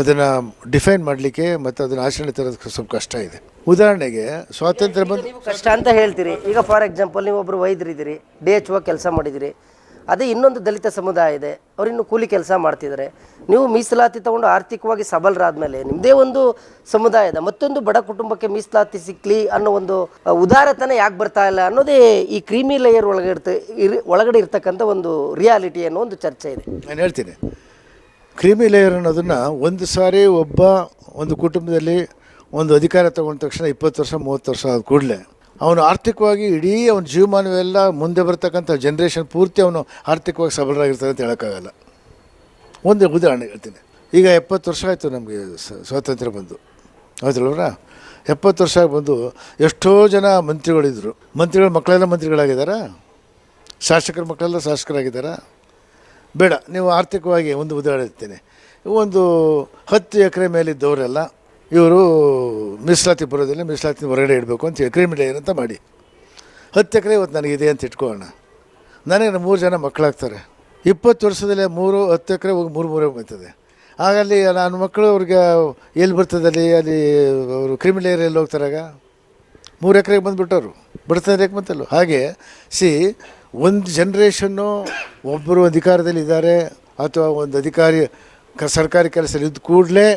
ಅದನ್ನು ಡಿಫೈನ್ ಮಾಡಲಿಕ್ಕೆ ಮತ್ತು ಅದನ್ನು ಆಚರಣೆ ತರೋದಕ್ಕೆ ಸ್ವಲ್ಪ ಕಷ್ಟ ಇದೆ. ಉದಾಹರಣೆಗೆ ಸ್ವಾತಂತ್ರ್ಯ ಬಂದು ನೀವು ಕಷ್ಟ ಅಂತ ಹೇಳ್ತೀರಿ. ಈಗ ಫಾರ್ ಎಕ್ಸಾಂಪಲ್ ನೀವು ಒಬ್ಬರು ವೈದ್ಯರಿದ್ದೀರಿ ಡಿ ಎಚ್ ಒ ಕೆಲಸ ಮಾಡಿದಿರಿ ಅದೇ ಇನ್ನೊಂದು ದಲಿತ ಸಮುದಾಯ ಇದೆ. ಅವರಿನ್ನು ಕೂಲಿ ಕೆಲಸ ಮಾಡ್ತಿದ್ದಾರೆ ನೀವು ಮೀಸಲಾತಿ ತಗೊಂಡು ಆರ್ಥಿಕವಾಗಿ ಸಬಲರಾದ್ಮೇಲೆ ನಿಮ್ಮದೇ ಒಂದು ಸಮುದಾಯದ ಮತ್ತೊಂದು ಬಡ ಕುಟುಂಬಕ್ಕೆ ಮೀಸಲಾತಿ ಸಿಕ್ಲಿ ಅನ್ನೋ ಒಂದು ಉದಾರತನ ಯಾಕೆ ಬರ್ತಾ ಇಲ್ಲ ಅನ್ನೋದೇ ಈ ಕ್ರೀಮಿ ಲೇಯರ್ ಒಳಗಡೆ ಇರ್ತ, ಇರ್- ಒಳಗಡೆ ಇರ್ತಕ್ಕಂಥ ಒಂದು ರಿಯಾಲಿಟಿ ಅನ್ನೋ ಒಂದು ಚರ್ಚೆ ಇದೆ. ನಾನು ಹೇಳ್ತೀನಿ. ಕ್ರೀಮಿ ಲೇಯರ್ ಅನ್ನೋದನ್ನು ಒಂದು ಸಾರಿ ಒಬ್ಬ ಒಂದು ಕುಟುಂಬದಲ್ಲಿ ಒಂದು ಅಧಿಕಾರ ತಗೊಂಡ ತಕ್ಷಣ ಇಪ್ಪತ್ತು ವರ್ಷ, ಮೂವತ್ತು ವರ್ಷ ಆದ ಕೂಡಲೇ ಅವನು ಆರ್ಥಿಕವಾಗಿ ಇಡೀ ಅವನ ಜೀವಮಾನವೆಲ್ಲ ಮುಂದೆ ಬರ್ತಕ್ಕಂಥ ಜನ್ರೇಷನ್ ಪೂರ್ತಿ ಅವನು ಆರ್ಥಿಕವಾಗಿ ಸಬಲರಾಗಿರ್ತಾನೆ ಅಂತ ಹೇಳೋಕ್ಕಾಗಲ್ಲ. ಒಂದು ಉದಾಹರಣೆ ಹೇಳ್ತೀನಿ. ಈಗ ಎಪ್ಪತ್ತು ವರ್ಷ ಆಯಿತು ನಮಗೆ ಸ್ವಾತಂತ್ರ್ಯ ಬಂದು. ಹೌದಲ್ವರ ಎಪ್ಪತ್ತು ವರ್ಷ ಬಂದು ಎಷ್ಟೋ ಜನ ಮಂತ್ರಿಗಳಿದ್ದರು ಮಂತ್ರಿಗಳ ಮಕ್ಕಳೆಲ್ಲ ಮಂತ್ರಿಗಳಾಗಿದ್ದಾರಾ? ಶಾಸಕರ ಮಕ್ಕಳೆಲ್ಲ ಶಾಸಕರಾಗಿದ್ದಾರಾ? ಬೇಡ, ನೀವು ಆರ್ಥಿಕವಾಗಿ ಒಂದು ಉದಾಹರಣೆ ಇರ್ತೀನಿ ಒಂದು ಹತ್ತು ಎಕರೆ ಮೇಲಿದ್ದವರೆಲ್ಲ ಇವರು ಮೀಸಲಾತಿ ಬರೋದಿಲ್ಲ, ಮೀಸಲಾತಿ ಹೊರಗಡೆ ಇಡಬೇಕು ಅಂತ ಕ್ರಿಮಿನಲ್ ಲೇಯರ್ ಅಂತ ಮಾಡಿ. ಹತ್ತು ಎಕರೆ ಇವತ್ತು ನನಗಿದೆ ಅಂತ ಇಟ್ಕೊಳ್ಳೋಣ. ನನಗೆ ಮೂರು ಜನ ಮಕ್ಕಳಾಗ್ತಾರೆ. ಇಪ್ಪತ್ತು ವರ್ಷದಲ್ಲೇ ಮೂರು, ಹತ್ತು ಎಕರೆ ಹೋಗಿ ಮೂರು, ಮೂರೇ ಬರ್ತದೆ ಆಗ ಅಲ್ಲಿ ನನ್ನ ಮಕ್ಕಳು ಅವ್ರಿಗೆ ಎಲ್ಲಿ ಬರ್ತದೆ ಅಲ್ಲಿ ಅವರು ಕ್ರಿಮಿನಲ್ ಲೇಯರ್ ಎಲ್ಲಿ ಹೋಗ್ತಾರಾಗ ಮೂರು ಎಕರೆಗೆ ಬಂದುಬಿಟ್ಟವರು. ಬರ್ತದೆ ಯಾಕೆ ಬಂತಲ್ಲ. ಹಾಗೆ, ಸಿ, ಒಂದು ಜನ್ರೇಷನ್ನು ಒಬ್ಬರು ಅಧಿಕಾರದಲ್ಲಿ ಇದ್ದಾರೆ ಅಥವಾ ಒಂದು ಅಧಿಕಾರಿ, ಸರ್ಕಾರಿ ಕೆಲಸದಲ್ಲಿ ಇದ್ದ ಕೂಡಲೇ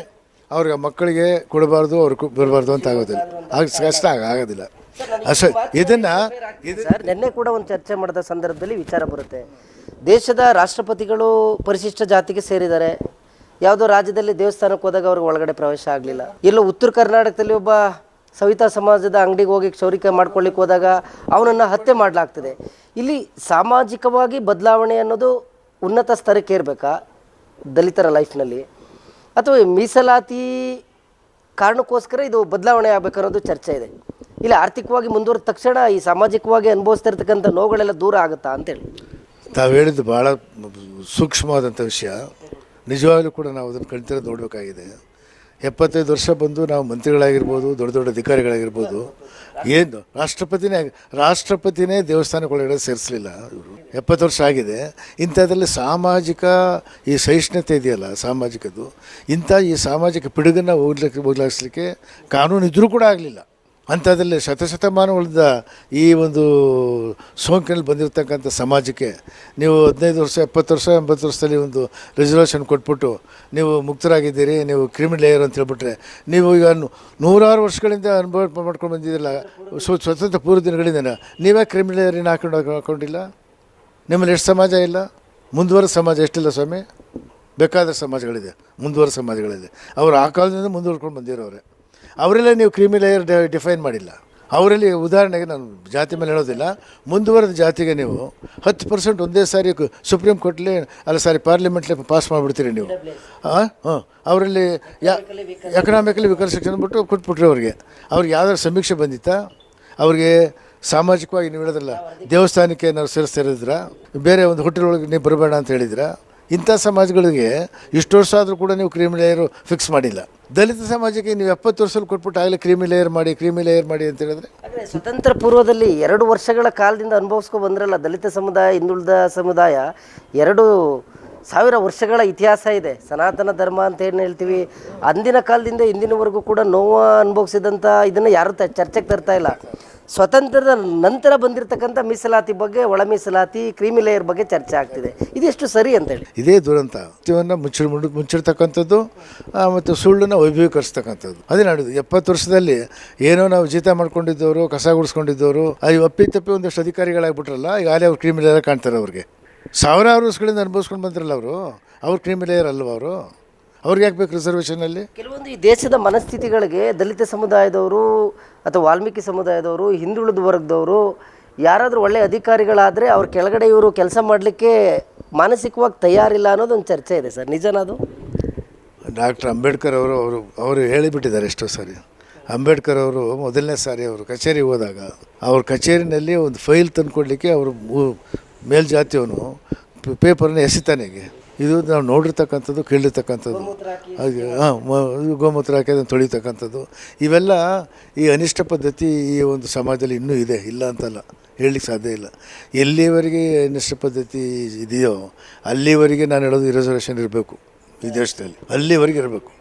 ಅವ್ರಿಗೆ ಮಕ್ಕಳಿಗೆ ಕೊಡಬಾರ್ದು ಅವ್ರಿಗೆ ಬರಬಾರ್ದು ಅಂತ ಆಗೋದಿಲ್ಲ. ಆಗ ಕಷ್ಟ ಆಗ, ಆಗೋದಿಲ್ಲ. ಇದನ್ನು ಇದು ಸರ್, ನಿನ್ನೆ ಕೂಡ ಒಂದು ಚರ್ಚೆ ಮಾಡಿದ ಸಂದರ್ಭದಲ್ಲಿ ವಿಚಾರ ಬರುತ್ತೆ. ದೇಶದ ರಾಷ್ಟ್ರಪತಿಗಳು ಪರಿಶಿಷ್ಟ ಜಾತಿಗೆ ಸೇರಿದ್ದಾರೆ. ಯಾವುದೋ ರಾಜ್ಯದಲ್ಲಿ ದೇವಸ್ಥಾನಕ್ಕೆ ಹೋದಾಗ ಅವ್ರಿಗೆ ಒಳಗಡೆ ಪ್ರವೇಶ ಆಗಲಿಲ್ಲ. ಎಲ್ಲೋ ಉತ್ತರ ಕರ್ನಾಟಕದಲ್ಲಿ ಒಬ್ಬ ಸವಿತಾ ಸಮಾಜದ ಅಂಗಡಿಗೆ ಹೋಗಿ ಕ್ಷೌರಿಕೆ ಮಾಡ್ಕೊಳ್ಳಿಕ್ಕೆ ಹೋದಾಗ ಅವನನ್ನು ಹತ್ಯೆ ಮಾಡಲಾಗ್ತದೆ. ಇಲ್ಲಿ ಸಾಮಾಜಿಕವಾಗಿ ಬದಲಾವಣೆ ಅನ್ನೋದು ಉನ್ನತ ಸ್ತರಕ್ಕೆ ಇರಬೇಕಾ ದಲಿತರ ಲೈಫ್ನಲ್ಲಿ? ಅಥವಾ ಮೀಸಲಾತಿ ಕಾರಣಕ್ಕೋಸ್ಕರ ಇದು ಬದಲಾವಣೆ ಆಗಬೇಕನ್ನೋದು ಚರ್ಚೆ ಇದೆ. ಇಲ್ಲ, ಆರ್ಥಿಕವಾಗಿ ಮುಂದುವರೆದ ತಕ್ಷಣ ಈ ಸಾಮಾಜಿಕವಾಗಿ ಅನುಭವಿಸ್ತಿರ್ತಕ್ಕಂಥ ನೋವುಗಳೆಲ್ಲ ದೂರ ಆಗುತ್ತಾ ಅಂತೇಳಿ ತಾವು ಹೇಳಿದ್ದು ಭಾಳ ಸೂಕ್ಷ್ಮವಾದಂಥ ವಿಷಯ. ನಿಜವಾಗಲೂ ಕೂಡ ನಾವು ಅದನ್ನು ಕಣ್ತಿರ ನೋಡಬೇಕಾಗಿದೆ. ಎಪ್ಪತ್ತೈದು ವರ್ಷ ಬಂದು ನಾವು ಮಂತ್ರಿಗಳಾಗಿರ್ಬೋದು, ದೊಡ್ಡ ದೊಡ್ಡ ಅಧಿಕಾರಿಗಳಾಗಿರ್ಬೋದು ಏನು? ರಾಷ್ಟ್ರಪತಿನೇ ರಾಷ್ಟ್ರಪತಿನೇ ದೇವಸ್ಥಾನಗಳೊಳಗಡೆ ಸೇರಿಸಲಿಲ್ಲ ಇವರು. ಎಪ್ಪತ್ತು ವರ್ಷ ಆಗಿದೆ. ಇಂಥದ್ರಲ್ಲಿ ಸಾಮಾಜಿಕ ಈ ಸಹಿಷ್ಣುತೆ ಇದೆಯಲ್ಲ ಸಾಮಾಜಿಕದು ಇಂಥ ಈ ಸಾಮಾಜಿಕ ಪಿಡುಗನ್ನು ಹೋಗ್ಲಿಕ್ಕೆ ಹೋಗ್ಲಾಡಿಸ್ಲಿಕ್ಕೆ ಕಾನೂನು ಇದ್ದರೂ ಕೂಡ ಆಗಲಿಲ್ಲ. ಅಂಥದ್ರಲ್ಲಿ ಶತಶತಮಾನಗಳಿಂದ ಈ ಒಂದು ಸೋಂಕಿನಲ್ಲಿ ಬಂದಿರತಕ್ಕಂಥ ಸಮಾಜಕ್ಕೆ ನೀವು ಹದಿನೈದು ವರ್ಷ, ಎಪ್ಪತ್ತು ವರ್ಷ, ಎಂಬತ್ತು ವರ್ಷದಲ್ಲಿ ಒಂದು ರಿಸರ್ವೇಷನ್ ಕೊಟ್ಬಿಟ್ಟು ನೀವು ಮುಕ್ತರಾಗಿದ್ದೀರಿ, ನೀವು ಕ್ರಿಮಿನಲ್ ಲೇಯರ್ ಅಂತ ಹೇಳ್ಬಿಟ್ರೆ, ನೀವು ಈಗ ನೂರಾರು ವರ್ಷಗಳಿಂದ ಅನುಭವ ಮಾಡ್ಕೊಂಡು ಬಂದಿದ್ದಿಲ್ಲ ಸ್ವ, ಸ್ವತಂತ್ರ ಪೂರ್ವ ದಿನಗಳಿಂದ ನೀವೇ ಕ್ರಿಮಿನಲ್ ಲೇಯರಿನ ಹಾಕೊಂಡು ಹಾಕೊಂಡಿಲ್ಲ? ನಿಮ್ಮಲ್ಲಿ ಎಷ್ಟು ಸಮಾಜ ಇಲ್ಲ? ಮುಂದುವರೆದ ಸಮಾಜ ಎಷ್ಟಿಲ್ಲ ಸ್ವಾಮಿ? ಬೇಕಾದ ಸಮಾಜಗಳಿದೆ, ಮುಂದುವರೆದ ಸಮಾಜಗಳಿದೆ. ಅವರು ಆ ಕಾಲದಿಂದ ಮುಂದುವರ್ಕೊಂಡು ಬಂದಿರೋರೆ. ಅವರೆಲ್ಲ ನೀವು ಕ್ರಿಮಿ ಲೇಯರ್ ಡಿಫೈನ್ ಮಾಡಿಲ್ಲ. ಅವರಲ್ಲಿ ಉದಾಹರಣೆಗೆ ನಾನು ಜಾತಿ ಮೇಲೆ ಹೇಳೋದಿಲ್ಲ. ಮುಂದುವರೆದ ಜಾತಿಗೆ ನೀವು ಹತ್ತು ಪರ್ಸೆಂಟ್ ಒಂದೇ ಸಾರಿ ಸುಪ್ರೀಂ ಕೋರ್ಟ್ಲಿ, ಅಲ್ಲ ಸಾರಿ ಪಾರ್ಲಿಮೆಂಟ್ಲಿ ಪಾಸ್ ಮಾಡಿಬಿಡ್ತೀರಿ ನೀವು. ಹಾಂ ಹಾಂ. ಅವರಲ್ಲಿ ಯಾ, ಎಕನಾಮಿಕಲಿ ವಿಕಲ್ ಸೆಕ್ಷನ್ ಬಿಟ್ಟು ಕೊಟ್ಬಿಟ್ರಿ ಅವ್ರಿಗೆ. ಅವ್ರಿಗೆ ಯಾವ್ದಾದ್ರು ಸಮೀಕ್ಷೆ ಬಂದಿತ್ತಾ? ಅವ್ರಿಗೆ ಸಾಮಾಜಿಕವಾಗಿ ನೀವು ಹೇಳೋದಿಲ್ಲ ದೇವಸ್ಥಾನಕ್ಕೆ ನಾವು ಸೇರಿಸ್ತಾ ಇರಿದ್ರ ಬೇರೆ ಒಂದು ಹೋಟೆಲ್ ನೀವು ಬರಬೇಡ ಅಂತ ಹೇಳಿದ್ರ? ಇಂಥ ಸಮಾಜಗಳಿಗೆ ಇಷ್ಟು ವರ್ಷ ಆದರೂ ಕೂಡ ನೀವು ಕ್ರೀಮಿ ಲೇಯರು ಫಿಕ್ಸ್ ಮಾಡಿಲ್ಲ. ದಲಿತ ಸಮಾಜಕ್ಕೆ ನೀವು ಎಪ್ಪತ್ತು ವರ್ಷದಲ್ಲಿ ಕೊಟ್ಬಿಟ್ಟು ಆಗಲೇ ಕ್ರೀಮಿ ಲೇಯರ್ ಮಾಡಿ, ಕ್ರೀಮಿ ಲೇಯರ್ ಮಾಡಿ ಅಂತ ಹೇಳಿದ್ರೆ? ಸ್ವತಂತ್ರ ಪೂರ್ವದಲ್ಲಿ ಎರಡು ವರ್ಷಗಳ ಕಾಲದಿಂದ ಅನುಭವಿಸ್ಕೊ ಬಂದ್ರಲ್ಲ, ದಲಿತ ಸಮುದಾಯ, ಹಿಂದುಳಿದ ಸಮುದಾಯ, ಎರಡು ಸಾವಿರ ವರ್ಷಗಳ ಇತಿಹಾಸ ಇದೆ. ಸನಾತನ ಧರ್ಮ ಅಂತ ಏನು ಹೇಳ್ತೀವಿ? ಅಂದಿನ ಕಾಲದಿಂದ ಇಂದಿನವರೆಗೂ ಕೂಡ ನೋವು ಅನುಭವಿಸಿದಂಥ ಇದನ್ನು ಯಾರು ಚರ್ಚೆಗೆ ತರ್ತಾ ಇಲ್ಲ. ಸ್ವತಂತ್ರದ ನಂತರ ಬಂದಿರತಕ್ಕಂಥ ಮೀಸಲಾತಿ ಬಗ್ಗೆ, ಒಳ ಮೀಸಲಾತಿ, ಕ್ರೀಮಿ ಲೇಯರ್ ಬಗ್ಗೆ ಚರ್ಚೆ ಆಗ್ತಿದೆ. ಇದೆಷ್ಟು ಸರಿ ಅಂತೇಳಿ ಇದೇ ದುರಂತ. ಸತ್ಯವನ್ನು ಮುಚ್ಚಿ ಮುಚ್ಚಿರ್ತಕ್ಕಂಥದ್ದು ಮತ್ತು ಸುಳ್ಳನ್ನು ವೈಭವೀಕರಿಸ್ತಕ್ಕಂಥದ್ದು ಅದೇ ನಡೆದು ಎಪ್ಪತ್ತು ವರ್ಷದಲ್ಲಿ ಏನೋ ನಾವು ಜೀತ ಮಾಡ್ಕೊಂಡಿದ್ದವರು, ಕಸ ಗುಡಿಸ್ಕೊಂಡಿದ್ದವರು ಅದು ಅಪ್ಪಿ ತಪ್ಪಿ ಒಂದಷ್ಟು ಅಧಿಕಾರಿಗಳಾಗ್ಬಿಟ್ರಲ್ಲ, ಈಗ ಆಲೇ ಅವ್ರು ಲೇಯರ್ ಕಾಣ್ತಾರೆ ಅವ್ರಿಗೆ. ಸಾವಿರಾರು ವರ್ಷಗಳಿಂದ ಅನುಭವಿಸ್ಕೊಂಡು ಬಂದ್ರಲ್ಲ ಅವರು? ಅವ್ರು ಲೇಯರ್ ಅಲ್ವ ಅವರು? ಅವ್ರಿಗೆ ಯಾಕೆ ಬೇಕು ರಿಸರ್ವೇಷನಲ್ಲಿ ಕೆಲವೊಂದು ಈ ದೇಶದ ಮನಸ್ಥಿತಿಗಳಿಗೆ ದಲಿತ ಸಮುದಾಯದವರು ಅಥವಾ ವಾಲ್ಮೀಕಿ ಸಮುದಾಯದವರು ಹಿಂದುಳಿದ ವರ್ಗದವರು ಯಾರಾದರೂ ಒಳ್ಳೆ ಅಧಿಕಾರಿಗಳಾದರೆ ಅವ್ರ ಕೆಳಗಡೆ ಇವರು ಕೆಲಸ ಮಾಡಲಿಕ್ಕೆ ಮಾನಸಿಕವಾಗಿ ತಯಾರಿಲ್ಲ ಅನ್ನೋದೊಂದು ಚರ್ಚೆ ಇದೆ ಸರ್. ನಿಜನದು ಡಾಕ್ಟರ್ ಅಂಬೇಡ್ಕರ್ ಅವರು ಅವರು ಅವರು ಹೇಳಿಬಿಟ್ಟಿದ್ದಾರೆ ಎಷ್ಟೋ ಸಾರಿ. ಅಂಬೇಡ್ಕರ್ ಅವರು ಮೊದಲನೇ ಸಾರಿ ಅವರು ಕಚೇರಿಗೆ ಹೋದಾಗ ಅವ್ರ ಕಚೇರಿನಲ್ಲಿ ಒಂದು ಫೈಲ್ ತಂದುಕೊಡ್ಲಿಕ್ಕೆ ಅವರು ಮೇಲ್ಜಾತಿಯವನು ಪೇಪರ್ನ ಎಸಿತಾನೆಗೆ ಇದು ನಾವು ನೋಡಿರ್ತಕ್ಕಂಥದ್ದು ಕೇಳಿರ್ತಕ್ಕಂಥದ್ದು. ಹಾಗೆ ಹಾಂ ಗೋಮೂತ್ರ ಹಾಕಿ ಅದನ್ನು ತೊಳಿತಕ್ಕಂಥದ್ದು. ಇವೆಲ್ಲ ಈ ಅನಿಷ್ಟ ಪದ್ಧತಿ ಈ ಒಂದು ಸಮಾಜದಲ್ಲಿ ಇನ್ನೂ ಇದೆ ಇಲ್ಲ ಅಂತಲ್ಲ ಹೇಳಲಿಕ್ಕೆ ಸಾಧ್ಯ ಇಲ್ಲ. ಎಲ್ಲಿವರೆಗೆ ಅನಿಷ್ಟ ಪದ್ಧತಿ ಇದೆಯೋ ಅಲ್ಲಿವರೆಗೆ ನಾನು ಹೇಳೋದು ರಿಸರ್ವೇಷನ್ ಇರಬೇಕು ಈ ದೇಶದಲ್ಲಿ. ಅಲ್ಲಿವರೆಗೆ ಇರಬೇಕು.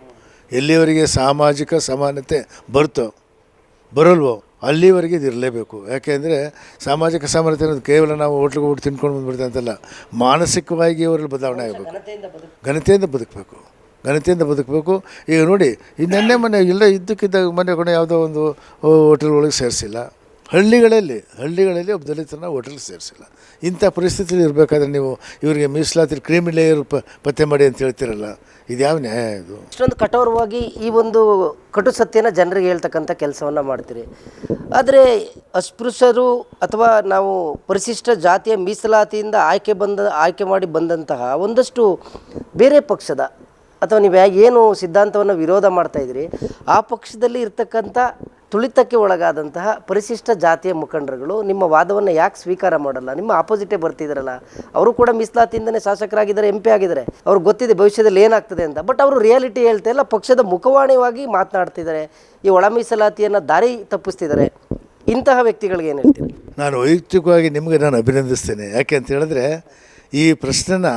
ಎಲ್ಲಿವರೆಗೆ ಸಾಮಾಜಿಕ ಸಮಾನತೆ ಬರ್ತೋ ಬರೋಲ್ವೋ ಅಲ್ಲಿವರೆಗೆ ಇದು ಇರಲೇಬೇಕು. ಯಾಕೆಂದರೆ ಸಾಮಾಜಿಕ ಸಾಮರ್ಥ್ಯ ಅನ್ನೋದು ಕೇವಲ ನಾವು ಹೋಟ್ಲಿಗೆ ಹೋಗಿ ತಿನ್ಕೊಂಡು ಬಂದ್ಬಿಡ್ತೀವಿ ಅಂತಲ್ಲ ಮಾನಸಿಕವಾಗಿ ಅವರಲ್ಲಿ ಬದಲಾವಣೆ ಆಗಬೇಕು. ಘನತೆಯಿಂದ ಬದುಕಬೇಕು. ಘನತೆಯಿಂದ ಬದುಕಬೇಕು. ಈಗ ನೋಡಿ ಈ ನೆನ್ನೆ ಮೊನ್ನೆ ಇಲ್ಲ ಇದ್ದಕ್ಕಿದ್ದಾಗ ಮೊನ್ನೆ ಕೂಡ ಯಾವುದೋ ಒಂದು ಹೋಟೆಲ್ ಒಳಗೆ ಸೇರಿಸಿಲ್ಲ. ಹಳ್ಳಿಗಳಲ್ಲಿ ಹಳ್ಳಿಗಳಲ್ಲಿ ಒಬ್ಬ ದಲಿತನ ಹೋಟೆಲ್ಗೆ ಸೇರಿಸಿಲ್ಲ. ಇಂಥ ಪರಿಸ್ಥಿತಿಲಿ ಇರಬೇಕಾದ್ರೆ ನೀವು ಇವರಿಗೆ ಮೀಸಲಾತಿ ಕ್ರೀಮ್ ಲೇಯರ್ ಪತ್ತೆ ಮಾಡಿ ಅಂತ ಹೇಳ್ತಿರಲ್ಲ, ಇದು ಯಾವ ನ್ಯಾಯ ಇದು? ಇಷ್ಟೊಂದು ಕಠೋರವಾಗಿ ಈ ಒಂದು ಕಟು ಸತ್ಯನ ಜನರಿಗೆ ಹೇಳ್ತಕ್ಕಂಥ ಕೆಲಸವನ್ನು ಮಾಡ್ತೀರಿ. ಆದರೆ ಅಸ್ಪೃಶ್ಯರು ಅಥವಾ ನಾವು ಪರಿಶಿಷ್ಟ ಜಾತಿಯ ಮೀಸಲಾತಿಯಿಂದ ಆಯ್ಕೆ ಬಂದ, ಆಯ್ಕೆ ಮಾಡಿ ಬಂದಂತಹ ಒಂದಷ್ಟು ಬೇರೆ ಪಕ್ಷದ ಅಥವಾ ನೀವು ಏನು ಸಿದ್ಧಾಂತವನ್ನು ವಿರೋಧ ಮಾಡ್ತಾ ಇದ್ದೀರಿ, ಆ ಪಕ್ಷದಲ್ಲಿ ಇರ್ತಕ್ಕಂಥ ತುಳಿತಕ್ಕೆ ಒಳಗಾದಂತಹ ಪರಿಶಿಷ್ಟ ಜಾತಿಯ ಮುಖಂಡರುಗಳು ನಿಮ್ಮ ವಾದವನ್ನು ಯಾಕೆ ಸ್ವೀಕಾರ ಮಾಡಲ್ಲ? ನಿಮ್ಮ ಆಪೋಸಿಟೇ ಬರ್ತಿದ್ರಲ್ಲ, ಅವರು ಕೂಡ ಮೀಸಲಾತಿಯಿಂದನೇ ಶಾಸಕರಾಗಿದ್ದಾರೆ ಎಂ ಪಿ ಆಗಿದ್ದಾರೆ. ಅವ್ರಿಗೆ ಗೊತ್ತಿದೆ ಭವಿಷ್ಯದಲ್ಲಿ ಏನಾಗ್ತದೆ ಅಂತ. ಬಟ್ ಅವರು ರಿಯಾಲಿಟಿ ಹೇಳ್ತಾ ಇಲ್ಲ, ಪಕ್ಷದ ಮುಖವಾಣಿಯಾಗಿ ಮಾತನಾಡ್ತಿದ್ದಾರೆ. ಈ ಒಳ ಮೀಸಲಾತಿಯನ್ನು ದಾರಿ ತಪ್ಪಿಸ್ತಿದ್ದಾರೆ. ಇಂತಹ ವ್ಯಕ್ತಿಗಳಿಗೆ ಏನು ಹೇಳ್ತೀರಿ? ನಾನು ವೈಯಕ್ತಿಕವಾಗಿ ನಿಮಗೆ ನಾನು ಅಭಿನಂದಿಸ್ತೇನೆ. ಯಾಕೆ ಅಂತ ಹೇಳಿದ್ರೆ, ಈ ಪ್ರಶ್ನೆನ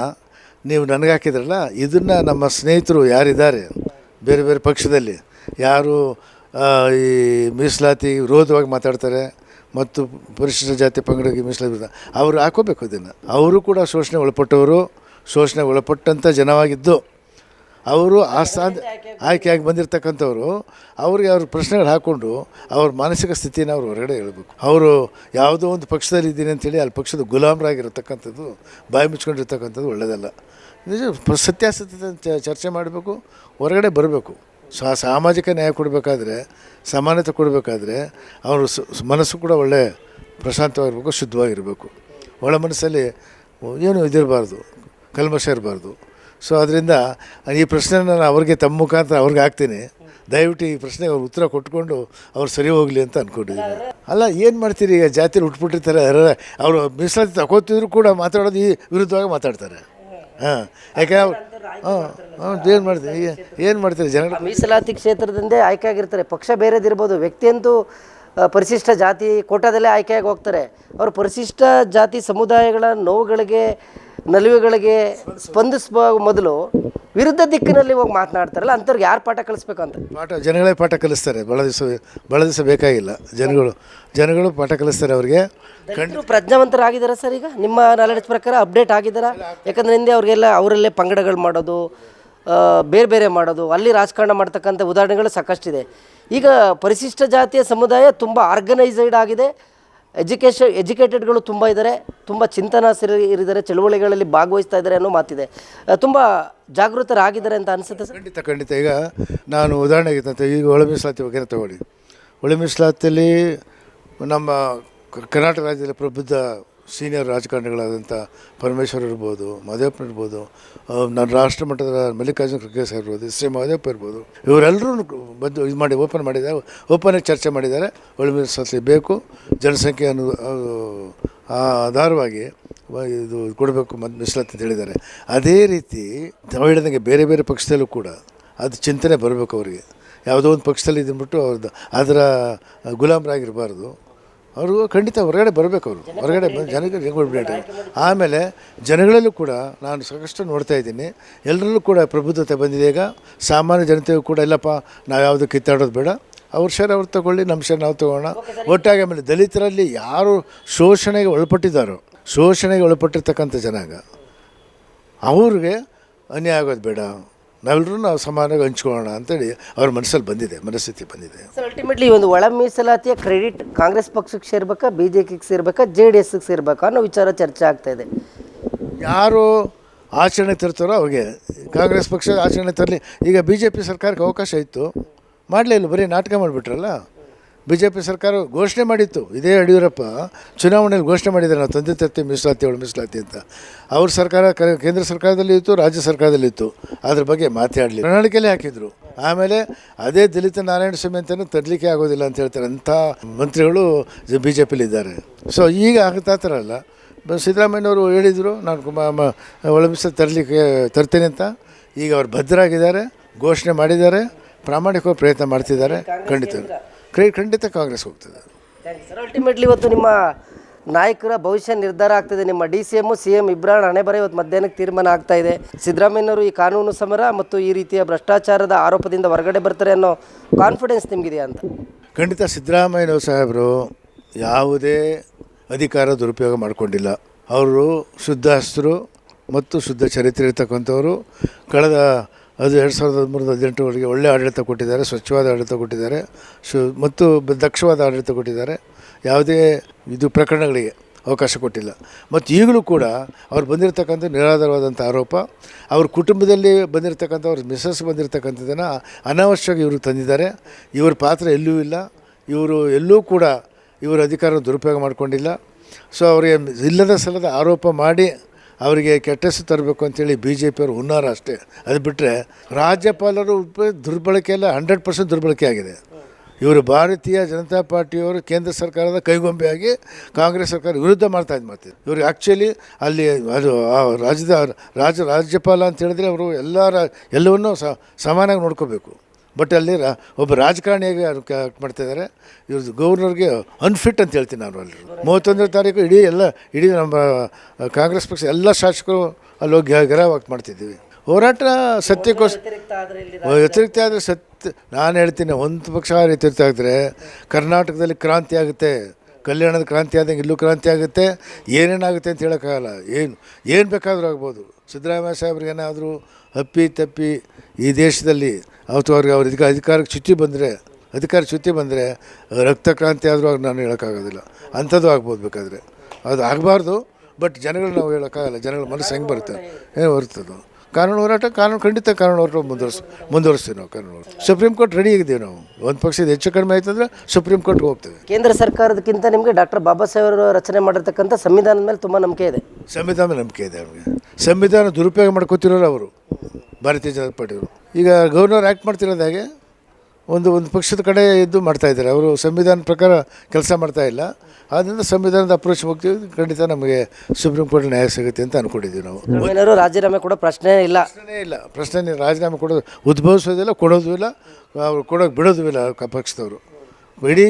ನೀವು ನನಗೆ ಹಾಕಿದ್ರಲ್ಲ ಇದನ್ನು ನಮ್ಮ ಸ್ನೇಹಿತರು ಯಾರಿದ್ದಾರೆ? ಬೇರೆ ಬೇರೆ ಪಕ್ಷದಲ್ಲಿ ಯಾರು ಈ ಮೀಸಲಾತಿ ವಿರೋಧವಾಗಿ ಮಾತಾಡ್ತಾರೆ ಮತ್ತು ಪರಿಶಿಷ್ಟ ಜಾತಿ ಪಂಗಡಕ್ಕೆ ಮೀಸಲಾತಿ ವಿರೋಧ. ಅವರು ಹಾಕೋಬೇಕು ಇದನ್ನು. ಅವರು ಕೂಡ ಶೋಷಣೆ ಒಳಪಟ್ಟವರು, ಶೋಷಣೆ ಒಳಪಟ್ಟಂಥ ಜನವಾಗಿದ್ದು, ಅವರು ಆ ಸ್ಥಾನ ಆಯ್ಕೆಯಾಗಿ ಬಂದಿರತಕ್ಕಂಥವ್ರು, ಅವ್ರಿಗೆ ಅವ್ರ ಪ್ರಶ್ನೆಗಳು ಹಾಕ್ಕೊಂಡು ಅವ್ರ ಮಾನಸಿಕ ಸ್ಥಿತಿನ ಅವ್ರು ಹೊರಗಡೆ ಹೇಳಬೇಕು. ಅವರು ಯಾವುದೋ ಒಂದು ಪಕ್ಷದಲ್ಲಿ ಇದ್ದೀನಿ ಅಂತೇಳಿ ಅಲ್ಲಿ ಪಕ್ಷದ ಗುಲಾಮರಾಗಿರತಕ್ಕಂಥದ್ದು, ಬಾಯಿ ಮುಚ್ಕೊಂಡಿರ್ತಕ್ಕಂಥದ್ದು ಒಳ್ಳೆಯದಲ್ಲ ನಿಜ ಸತ್ಯಾಸತ್ಯತೆ ಚರ್ಚೆ ಮಾಡಬೇಕು, ಹೊರಗಡೆ ಬರಬೇಕು. ಸಾ ಸಾಮಾಜಿಕ ನ್ಯಾಯ ಕೊಡಬೇಕಾದ್ರೆ, ಸಮಾನತೆ ಕೊಡಬೇಕಾದ್ರೆ ಅವರು ಮನಸ್ಸು ಕೂಡ ಒಳ್ಳೆ ಪ್ರಶಾಂತವಾಗಿರಬೇಕು, ಶುದ್ಧವಾಗಿರಬೇಕು. ಒಳ ಮನಸ್ಸಲ್ಲಿ ಏನು ಇದಿರಬಾರ್ದು, ಕಲ್ಮಶ ಇರಬಾರ್ದು. ಸೊ ಅದರಿಂದ ಈ ಪ್ರಶ್ನೆ ನಾನು ಅವ್ರಿಗೆ ತಮ್ಮ ಮುಖಾಂತರ ಅವ್ರಿಗೆ ಹಾಕ್ತೀನಿ. ದಯವಿಟ್ಟು ಈ ಪ್ರಶ್ನೆಗೆ ಅವ್ರು ಉತ್ತರ ಕೊಟ್ಟುಕೊಂಡು ಅವ್ರು ಸರಿ ಹೋಗಲಿ ಅಂತ ಅಂದ್ಕೊಂಡಿದ್ದೀನಿ ಅಲ್ಲ, ಏನು ಮಾಡ್ತೀರಿ? ಈಗ ಜಾತಿಲಿ ಉಟ್ಬಿಟ್ಟಿರ್ತಾರೆ ಅವರು ಮೀಸಲಾತಿ ತಗೋತಿದ್ರು ಕೂಡ ಮಾತಾಡೋದು ಈ ವಿರುದ್ಧವಾಗಿ ಮಾತಾಡ್ತಾರೆ. ಹಾಂ ಯಾಕೆ ಏನು ಮಾಡ್ತೀರಿ? ಏನು ಮಾಡ್ತೀರಿ. ಜನ ಮೀಸಲಾತಿ ಕ್ಷೇತ್ರದಿಂದೇ ಆಯ್ಕೆ ಆಗಿರ್ತಾರೆ. ಪಕ್ಷ ಬೇರೆದಿರ್ಬೋದು. ವ್ಯಕ್ತಿಯಂತೂ ಪರಿಶಿಷ್ಟ ಜಾತಿ ಕೋಟಾದಲ್ಲೇ ಆಯ್ಕೆಯಾಗಿ ಹೋಗ್ತಾರೆ. ಅವರು ಪರಿಶಿಷ್ಟ ಜಾತಿ ಸಮುದಾಯಗಳ ನೋವುಗಳಿಗೆ ನಲಿವುಗಳಿಗೆ ಸ್ಪಂದಿಸುವ ಮೊದಲು ವಿರುದ್ಧ ದಿಕ್ಕಿನಲ್ಲಿ ಹೋಗಿ ಮಾತನಾಡ್ತಾರಲ್ಲ ಅಂಥವ್ರಿಗೆ ಯಾರು ಪಾಠ ಕಲಿಸ್ಬೇಕು ಅಂತ? ಪಾಠ ಜನಗಳೇ ಪಾಠ ಕಲಿಸ್ತಾರೆ. ಭಾಳ ದಿವಸ ಭಾಳ ದಿವಸ ಬೇಕಾಗಿಲ್ಲ. ಜನಗಳು ಜನಗಳು ಪಾಠ ಕಲಿಸ್ತಾರೆ ಅವ್ರಿಗೆ. ಕಂಡು ಪ್ರಜ್ಞಾವಂತರಾಗಿದ್ದಾರೆ ಸರ್ ಈಗ? ನಿಮ್ಮ ನಾಲೆಡ್ಜ್ ಪ್ರಕಾರ ಅಪ್ಡೇಟ್ ಆಗಿದ್ದಾರಾ? ಯಾಕಂದ್ರೆ ಹಿಂದೆ ಅವರಿಗೆಲ್ಲ ಅವರಲ್ಲೇ ಪಂಗಡಗಳು ಮಾಡೋದು ಬೇರೆ ಬೇರೆ ಮಾಡೋದು ಅಲ್ಲಿ ರಾಜಕಾರಣ ಮಾಡ್ತಕ್ಕಂಥ ಉದಾಹರಣೆಗಳು ಸಾಕಷ್ಟಿದೆ. ಈಗ ಪರಿಶಿಷ್ಟ ಜಾತಿಯ ಸಮುದಾಯ ತುಂಬ ಆರ್ಗನೈಸೈಡ್ ಆಗಿದೆ. ಎಜುಕೇಷನ್ ಎಜುಕೇಟೆಡ್ಗಳು ತುಂಬ ಇದ್ದಾರೆ ತುಂಬ ಚಿಂತನಾಸಿರಿ ಇರಿದ್ದಾರೆ ಚಳುವಳಿಗಳಲ್ಲಿ ಭಾಗವಹಿಸ್ತಾ ಇದ್ದಾರೆ ಅನ್ನೋ ಮಾತಿದೆ. ತುಂಬ ಜಾಗೃತರಾಗಿದ್ದಾರೆ ಅಂತ ಅನಿಸುತ್ತೆ ಸರ್? ಖಂಡಿತ ಖಂಡಿತ. ಈಗ ನಾನು ಉದಾಹರಣೆಗೆ ತಂತೆ ಈಗ ಒಳ ಮೀಸಲಾತಿ ಬಗ್ಗೆ ತಗೊಳ್ಳಿ ಒಳ ಮೀಸಲಾತಿಯಲ್ಲಿ ನಮ್ಮ ಕರ್ನಾಟಕ ರಾಜ್ಯದಲ್ಲಿ ಪ್ರಬುದ್ಧ ಸೀನಿಯರ್ ರಾಜಕಾರಣಿಗಳಾದಂಥ ಪರಮೇಶ್ವರ್ ಇರ್ಬೋದು ಮಹದೇವಪ್ಪ ಇರ್ಬೋದು ನನ್ನ ರಾಷ್ಟ್ರ ಮಟ್ಟದ ಮಲ್ಲಿಕಾರ್ಜುನ ಖರ್ಗೆ ಸರ್ ಇರ್ಬೋದು, ಎಸ್ ಎ ಮಹದೇವಪ್ಪ ಇರ್ಬೋದು. ಇವರೆಲ್ಲರೂ ಬಂದು ಇದು ಮಾಡಿ, ಓಪನ್ ಮಾಡಿದ್ದಾರೆ, ಓಪನ್ ಚರ್ಚೆ ಮಾಡಿದ್ದಾರೆ. ಒಳ್ಳೆ ಸಸಿ ಬೇಕು. ಜನಸಂಖ್ಯೆ ಅನ್ನೋ, ಆ ಆಧಾರವಾಗಿ ಇದು ಕೊಡಬೇಕು ಮತ್ತು ಮೀಸಲಾತಿ ಅಂತ ಹೇಳಿದ್ದಾರೆ. ಅದೇ ರೀತಿ ನಾವು ಹೇಳಿದಂಗೆ ಬೇರೆ ಬೇರೆ ಪಕ್ಷದಲ್ಲೂ ಕೂಡ ಅದು ಚಿಂತನೆ ಬರಬೇಕು ಅವರಿಗೆ. ಯಾವುದೋ ಒಂದು ಪಕ್ಷದಲ್ಲಿ ಇದ್ಬಿಟ್ಟು ಅವ್ರದ್ದು ಅದರ ಗುಲಾಮರಾಗಿರಬಾರ್ದು. ಅವರು ಖಂಡಿತ ಹೊರಗಡೆ ಬರಬೇಕು ಅವರು. ಹೊರಗಡೆ ಬಂದು ಜನಗಳಿಗೆ ಕೊಡ್ಬಿಟ್ಟು ಆಮೇಲೆ ಜನಗಳಲ್ಲೂ ಕೂಡ ನಾನು ಸಾಕಷ್ಟು ನೋಡ್ತಾ ಇದ್ದೀನಿ. ಎಲ್ಲರಲ್ಲೂ ಕೂಡ ಪ್ರಬುದ್ಧತೆ ಬಂದಿದೆ ಈಗ. ಸಾಮಾನ್ಯ ಜನತೆಗೂ ಕೂಡ ಇಲ್ಲಪ್ಪ ನಾವು ಯಾವುದು ಕಿತ್ತಾಡೋದು ಬೇಡ. ಅವ್ರ ಶೇರ್ ಅವ್ರು ತಗೊಳ್ಳಿ ನಮ್ಮ ಶೇರ್ ನಾವು ತಗೋಣ ಒಟ್ಟಾಗಿ ಆಮೇಲೆ ದಲಿತರಲ್ಲಿ ಯಾರು ಶೋಷಣೆಗೆ ಒಳಪಟ್ಟಿದ್ದಾರೋ ಶೋಷಣೆಗೆ ಒಳಪಟ್ಟಿರ್ತಕ್ಕಂಥ ಜನಾಂಗ ಅವ್ರಿಗೆ ಅನ್ಯಾಯ ಆಗೋದು ಬೇಡ. ನಾವೆಲ್ಲರೂ ನಾವು ಸಮಾನವಾಗಿ ಹಂಚ್ಕೊಳ್ಳೋಣ ಅಂತೇಳಿ ಅವ್ರ ಮನಸ್ಸಲ್ಲಿ ಬಂದಿದೆ ಮನಸ್ಥಿತಿ ಬಂದಿದೆ. ಸರ್ ಅಲ್ಟಿಮೇಟ್ಲಿ ಒಂದು ಒಳ ಮೀಸಲಾತಿಯ ಕ್ರೆಡಿಟ್ ಕಾಂಗ್ರೆಸ್ ಪಕ್ಷಕ್ಕೆ ಸೇರ್ಬೇಕಾ ಬಿ ಜೆ ಪಿಗೆ ಸೇರ್ಬೇಕಾ ಜೆ ಡಿ ಎಸ್ಗೆ ಸೇರ್ಬೇಕಾ ಅನ್ನೋ ವಿಚಾರ ಚರ್ಚೆ ಆಗ್ತಾ ಇದೆ. ಯಾರು ಆಚರಣೆ ತರ್ತಾರೋ ಅವ್ರಿಗೆ ಕಾಂಗ್ರೆಸ್ ಪಕ್ಷ ಆಚರಣೆ ತರಲಿ. ಈಗ ಬಿ ಜೆ ಪಿ ಸರ್ಕಾರಕ್ಕೆ ಅವಕಾಶ ಇತ್ತು ಮಾಡಲೇ ಇಲ್ಲ ಬರೀ ನಾಟಕ ಮಾಡಿಬಿಟ್ರಲ್ಲ? ಬಿ ಜೆ ಪಿ ಸರ್ಕಾರ ಘೋಷಣೆ ಮಾಡಿತ್ತು. ಇದೇ ಯಡಿಯೂರಪ್ಪ ಚುನಾವಣೆಯಲ್ಲಿ ಘೋಷಣೆ ಮಾಡಿದ್ದಾರೆ ನಾವು ತಂದೆ ತತ್ತಿ ಮೀಸಲಾತಿ ಒಳ ಮೀಸಲಾತಿ ಅಂತ. ಅವ್ರ ಸರ್ಕಾರ ಕೇಂದ್ರ ಸರ್ಕಾರದಲ್ಲಿ ಇತ್ತು ರಾಜ್ಯ ಸರ್ಕಾರದಲ್ಲಿ ಇತ್ತು. ಅದ್ರ ಬಗ್ಗೆ ಮಾತಾಡಲಿ ಪ್ರಣಾಳಿಕೆಯಲ್ಲೇ ಹಾಕಿದ್ರು. ಆಮೇಲೆ ಅದೇ ದಲಿತ ನಾರಾಯಣ ಸ್ವಾಮಿ ಅಂತಲೂ ತರಲಿಕ್ಕೆ ಆಗೋದಿಲ್ಲ ಅಂತ ಹೇಳ್ತಾರೆ. ಅಂಥ ಮಂತ್ರಿಗಳು ಬಿ ಜೆ ಪಿಲಿ ಇದ್ದಾರೆ ಸೊ ಈಗ ಆಗ್ತಾ ಥರಲ್ಲ ಬ- ಸಿದ್ದರಾಮಯ್ಯನವರು ಹೇಳಿದರು ನಾನು ಒಳಮಿಸ ತರಲಿಕ್ಕೆ ತರ್ತೇನೆ ಅಂತ. ಈಗ ಅವ್ರು ಭದ್ರಾಗಿದ್ದಾರೆ ಘೋಷಣೆ ಮಾಡಿದ್ದಾರೆ ಪ್ರಾಮಾಣಿಕವಾಗಿ ಪ್ರಯತ್ನ ಮಾಡ್ತಿದ್ದಾರೆ ಖಂಡಿತ ಕ್ರೈ ಖಂಡಿತ ಕಾಂಗ್ರೆಸ್ ಹೋಗ್ತದೆ. ಸರ್ ಅಲ್ಟಿಮೇಟ್ಲಿ ಇವತ್ತು ನಿಮ್ಮ ನಾಯಕರ ಭವಿಷ್ಯ ನಿರ್ಧಾರ ಆಗ್ತದೆ. ನಿಮ್ಮ D C M C M Ibrahim ಹಣೆ ಬರ ಇವತ್ತು ಮಧ್ಯಾಹ್ನಕ್ಕೆ ತೀರ್ಮಾನ ಆಗ್ತಾ ಇದೆ. ಸಿದ್ದರಾಮಯ್ಯನವರು ಈ ಕಾನೂನು ಸಮರ ಮತ್ತು ಈ ರೀತಿಯ ಭ್ರಷ್ಟಾಚಾರದ ಆರೋಪದಿಂದ ಹೊರಗಡೆ ಬರ್ತಾರೆ ಅನ್ನೋ ಕಾನ್ಫಿಡೆನ್ಸ್ ನಿಮಗಿದೆಯಾ ಅಂತ? ಖಂಡಿತ ಸಿದ್ದರಾಮಯ್ಯನವರು ಸಾಹೇಬರು ಯಾವುದೇ ಅಧಿಕಾರ ದುರುಪಯೋಗ ಮಾಡಿಕೊಂಡಿಲ್ಲ. ಅವರು ಶುದ್ಧ ಶುದ್ಧಾಸ್ತರು ಮತ್ತು ಶುದ್ಧ ಚರಿತ್ರೆ ಇರ್ತಕ್ಕಂಥವರು. ಕಳೆದ ಅದು ಎರಡು ಸಾವಿರದ ಹದಿಮೂರು ಹದಿನೆಂಟರವರೆಗೆ ಒಳ್ಳೆಯ ಆಡಳಿತ ಕೊಟ್ಟಿದ್ದಾರೆ, ಸ್ವಚ್ಛವಾದ ಆಡಳಿತ ಕೊಟ್ಟಿದ್ದಾರೆ, ಶು, ಮತ್ತು ದಕ್ಷವಾದ ಆಡಳಿತ ಕೊಟ್ಟಿದ್ದಾರೆ. ಯಾವುದೇ ಇದು ಪ್ರಕರಣಗಳಿಗೆ ಅವಕಾಶ ಕೊಟ್ಟಿಲ್ಲ. ಮತ್ತು ಈಗಲೂ ಕೂಡ ಅವ್ರು ಬಂದಿರತಕ್ಕಂಥ ನಿರಾಧಾರವಾದಂಥ ಆರೋಪ, ಅವ್ರ ಕುಟುಂಬದಲ್ಲಿ ಬಂದಿರತಕ್ಕಂಥ, ಅವ್ರ ಮಿಸಸ್ ಬಂದಿರತಕ್ಕಂಥದ್ದನ್ನು ಅನಾವಶ್ಯವಾಗಿ ಇವರು ತಂದಿದ್ದಾರೆ. ಇವ್ರ ಪಾತ್ರ ಎಲ್ಲೂ ಇಲ್ಲ. ಇವರು ಎಲ್ಲೂ ಕೂಡ ಇವರು ಅಧಿಕಾರ ದುರುಪಯೋಗ ಮಾಡಿಕೊಂಡಿಲ್ಲ. ಸೊ ಅವರಿಗೆ ಇಲ್ಲದ ಸಲದ ಆರೋಪ ಮಾಡಿ ಅವರಿಗೆ ಕೆಟ್ಟ ಹೆಸರು ತರಬೇಕು ಅಂತೇಳಿ ಬಿ ಜೆ ಪಿಯವರು ಹುನ್ನಾರ ಅಷ್ಟೇ. ಅದು ಬಿಟ್ಟರೆ ರಾಜ್ಯಪಾಲರು ದುರ್ಬಳಕೆ ಎಲ್ಲ ಹಂಡ್ರೆಡ್ ಪರ್ಸೆಂಟ್ ದುರ್ಬಳಕೆ ಆಗಿದೆ. ಇವರು ಭಾರತೀಯ ಜನತಾ ಪಾರ್ಟಿಯವರು ಕೇಂದ್ರ ಸರ್ಕಾರದ ಕೈಗೊಂಬೆಯಾಗಿ ಕಾಂಗ್ರೆಸ್ ಸರ್ಕಾರ ವಿರುದ್ಧ ಮಾಡ್ತಾ ಇದ್ದು ಮಾಡ್ತಿದ್ರು ಇವರು ಆ್ಯಕ್ಚುಲಿ ಅಲ್ಲಿ ಅದು ರಾಜ್ಯದ ರಾಜ್ಯ ರಾಜ್ಯಪಾಲ ಅಂತ ಹೇಳಿದ್ರೆ ಅವರು ಎಲ್ಲ ಎಲ್ಲವನ್ನೂ ಸಮಾನವಾಗಿ ನೋಡ್ಕೋಬೇಕು. ಬಟ್ ಅಲ್ಲಿ ರಾ ಒಬ್ಬ ರಾಜಕಾರಣಿಯಾಗಿ ಅವ್ರು ಕ ಮಾಡ್ತಾಯಿದ್ದಾರೆ ಇವ್ರದ್ದು ಗವರ್ನರ್ಗೆ ಅನ್ಫಿಟ್ ಅಂತ ಹೇಳ್ತೀನಿ ನಾನು ಅಲ್ಲಿ. ಮೂವತ್ತೊಂದನೇ ತಾರೀಕು ಇಡೀ ಎಲ್ಲ ಇಡೀ ನಮ್ಮ ಕಾಂಗ್ರೆಸ್ ಪಕ್ಷ ಎಲ್ಲ ಶಾಸಕರು ಅಲ್ಲಿ ಹೋಗಿ ಗೆರವಾಗಿ ಮಾಡ್ತಿದ್ದೀವಿ. ಹೋರಾಟ ಸತ್ಯಕ್ಕೋಸ್ಕರ ವ್ಯತಿರಿಕ್ತ ಆದರೆ ಸತ್ಯ ನಾನು ಹೇಳ್ತೀನಿ ಒಂದು ಪಕ್ಷ ವ್ಯತಿರಿಕ್ತ ಆದರೆ ಕರ್ನಾಟಕದಲ್ಲಿ ಕ್ರಾಂತಿ ಆಗುತ್ತೆ. ಕಲ್ಯಾಣದ ಕ್ರಾಂತಿ ಆದಂಗೆ ಇಲ್ಲೂ ಕ್ರಾಂತಿ ಆಗುತ್ತೆ. ಏನೇನಾಗುತ್ತೆ ಅಂತ ಹೇಳೋಕ್ಕಾಗಲ್ಲ. ಏನು ಏನು ಬೇಕಾದರೂ ಆಗ್ಬೋದು. ಸಿದ್ದರಾಮಯ್ಯ ಸಾಹೇಬ್ರಿಗೆ ಏನಾದರೂ ಅಪ್ಪಿ ತಪ್ಪಿ ಈ ದೇಶದಲ್ಲಿ ಅವತ್ತು ಅವ್ರಿಗೆ ಅವ್ರ ಅಧಿಕ ಅಧಿಕಾರಕ್ಕೆ ಚ್ಯುತಿ ಬಂದರೆ ಅಧಿಕಾರ ಚ್ಯುತಿ ಬಂದರೆ ರಕ್ತ ಕ್ರಾಂತಿ ಆದರೂ ಆಗ ನಾನು ಹೇಳೋಕ್ಕಾಗೋದಿಲ್ಲ. ಅಂಥದ್ದು ಆಗ್ಬೋದು ಬೇಕಾದರೆ. ಅದು ಆಗಬಾರ್ದು ಬಟ್ ಜನಗಳು ನಾವು ಹೇಳೋಕ್ಕಾಗಲ್ಲ. ಜನಗಳ ಮನಸ್ಸು ಹೆಂಗೆ ಬರುತ್ತೆ? ಏನು ಬರ್ತದೆ ಕಾನೂನು ಹೋರಾಟ ಕಾನೂನು ಖಂಡಿತ ಕಾನೂನು ಹೋರಾಟ ಮುಂದುವರ್ಸ ಮುಂದುವರಿಸ್ತೀವಿ ನಾವು ಕಾನೂನು ಹೋರಾಟ. ಸುಪ್ರೀಂ ಕೋರ್ಟ್ ರೆಡಿ ಆಗಿದ್ದೀವಿ ನಾವು. ಒಂದು ಪಕ್ಷದ ಹೆಚ್ಚು ಕಡಿಮೆ ಆಯ್ತಂದ್ರೆ ಸುಪ್ರೀಂ ಕೋರ್ಟ್ಗೆ ಹೋಗ್ತೇವೆ. ಕೇಂದ್ರ ಸರ್ಕಾರದಕ್ಕಿಂತ ನಿಮಗೆ ಡಾಕ್ಟರ್ ಬಾಬಾ ಸಾಹೇಬ್ ಅವರು ರಚನೆ ಮಾಡಿರ್ತಕ್ಕಂಥ ಸಂವಿಧಾನದ ಮೇಲೆ ತುಂಬ ನಂಬಿಕೆ ಇದೆ. ಸಂವಿಧಾನ ನಂಬಿಕೆ ಇದೆ ಅವ್ರಿಗೆ. ಸಂವಿಧಾನ ದುರುಪಯೋಗ ಮಾಡ್ಕೋತಿರೋರು ಅವರು. ಭಾರತೀಯ ಜನತಾ ಪಾರ್ಟಿಯವರು. ಈಗ ಗವರ್ನರ್ ಆ್ಯಕ್ಟ್ ಮಾಡ್ತಿರೋದು ಹಾಗೆ? ಒಂದು ಒಂದು ಪಕ್ಷದ ಕಡೆ ಇದ್ದು ಮಾಡ್ತಾ ಇದ್ದಾರೆ. ಅವರು ಸಂವಿಧಾನ ಪ್ರಕಾರ ಕೆಲಸ ಮಾಡ್ತಾ ಇಲ್ಲ. ಆದ್ದರಿಂದ ಸಂವಿಧಾನದ ಅಪ್ರೋಚ್ ಹೋಗ್ತೀವಿ. ಖಂಡಿತ ನಮಗೆ ಸುಪ್ರೀಂ ಕೋರ್ಟ್ ನ್ಯಾಯ ಸಿಗುತ್ತೆ ಅಂತ ಅಂದ್ಕೊಂಡಿದ್ದೀವಿ ನಾವು. ಏನಾದ್ರು ರಾಜೀನಾಮೆ ಕೂಡ ಪ್ರಶ್ನೆ ಇಲ್ಲ. ಪ್ರಶ್ನೆ ಇಲ್ಲ. ಪ್ರಶ್ನೆ ರಾಜೀನಾಮೆ ಕೊಡೋದು ಉದ್ಭವಿಸೋದಿಲ್ಲ ಕೊಡೋದು ಇಲ್ಲ. ಅವ್ರು ಕೊಡೋಕೆ ಬಿಡೋದು ಇಲ್ಲ ಪಕ್ಷದವರು. ಇಡೀ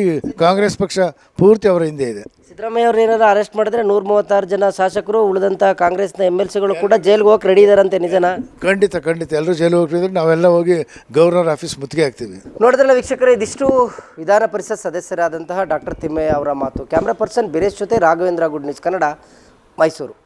ಕಾಂಗ್ರೆಸ್ ಪಕ್ಷ ಪೂರ್ತಿ ಅವರ ಹಿಂದೆ ಇದೆ. ಸಿದ್ದರಾಮಯ್ಯ ಅವರು ಏನಾದರೂ ಅರೆಸ್ಟ್ ಮಾಡಿದ್ರೆ ನೂರ ಮೂವತ್ತಾರು ಜನ ಶಾಸಕರು ಉಳಿದಂಥ ಕಾಂಗ್ರೆಸ್ನ ಎಂ ಎಲ್ ಸಿಗಳು ಕೂಡ ಜೈಲಿಗೆ ಹೋಗಿ ರೆಡಿ ಇದಾರಂತೆ ನಿಜನ? ಖಂಡಿತ ಖಂಡಿತ. ಎಲ್ಲರೂ ಜೈಲಿಗೆ ಹೋಗ್ತಿದ್ರೆ ನಾವೆಲ್ಲ ಹೋಗಿ ಗವರ್ನರ್ ಆಫೀಸ್ ಮುತ್ತಿಗೆ ಹಾಕ್ತೀವಿ. ನೋಡಿದ್ರಲ್ಲ ವೀಕ್ಷಕರೇ ಇದಿಷ್ಟು ವಿಧಾನ ಪರಿಷತ್ ಸದಸ್ಯರಾದಂತಹ ಡಾಕ್ಟರ್ ತಿಮ್ಮಯ್ಯ ಅವರ ಮಾತು. ಕ್ಯಾಮ್ರಾ ಪರ್ಸನ್ ಬಿರೇಶ್ ಜೊತೆ ರಾಘವೇಂದ್ರ ಗುಡ್ ನ್ಯೂಸ್ ಕನ್ನಡ ಮೈಸೂರು.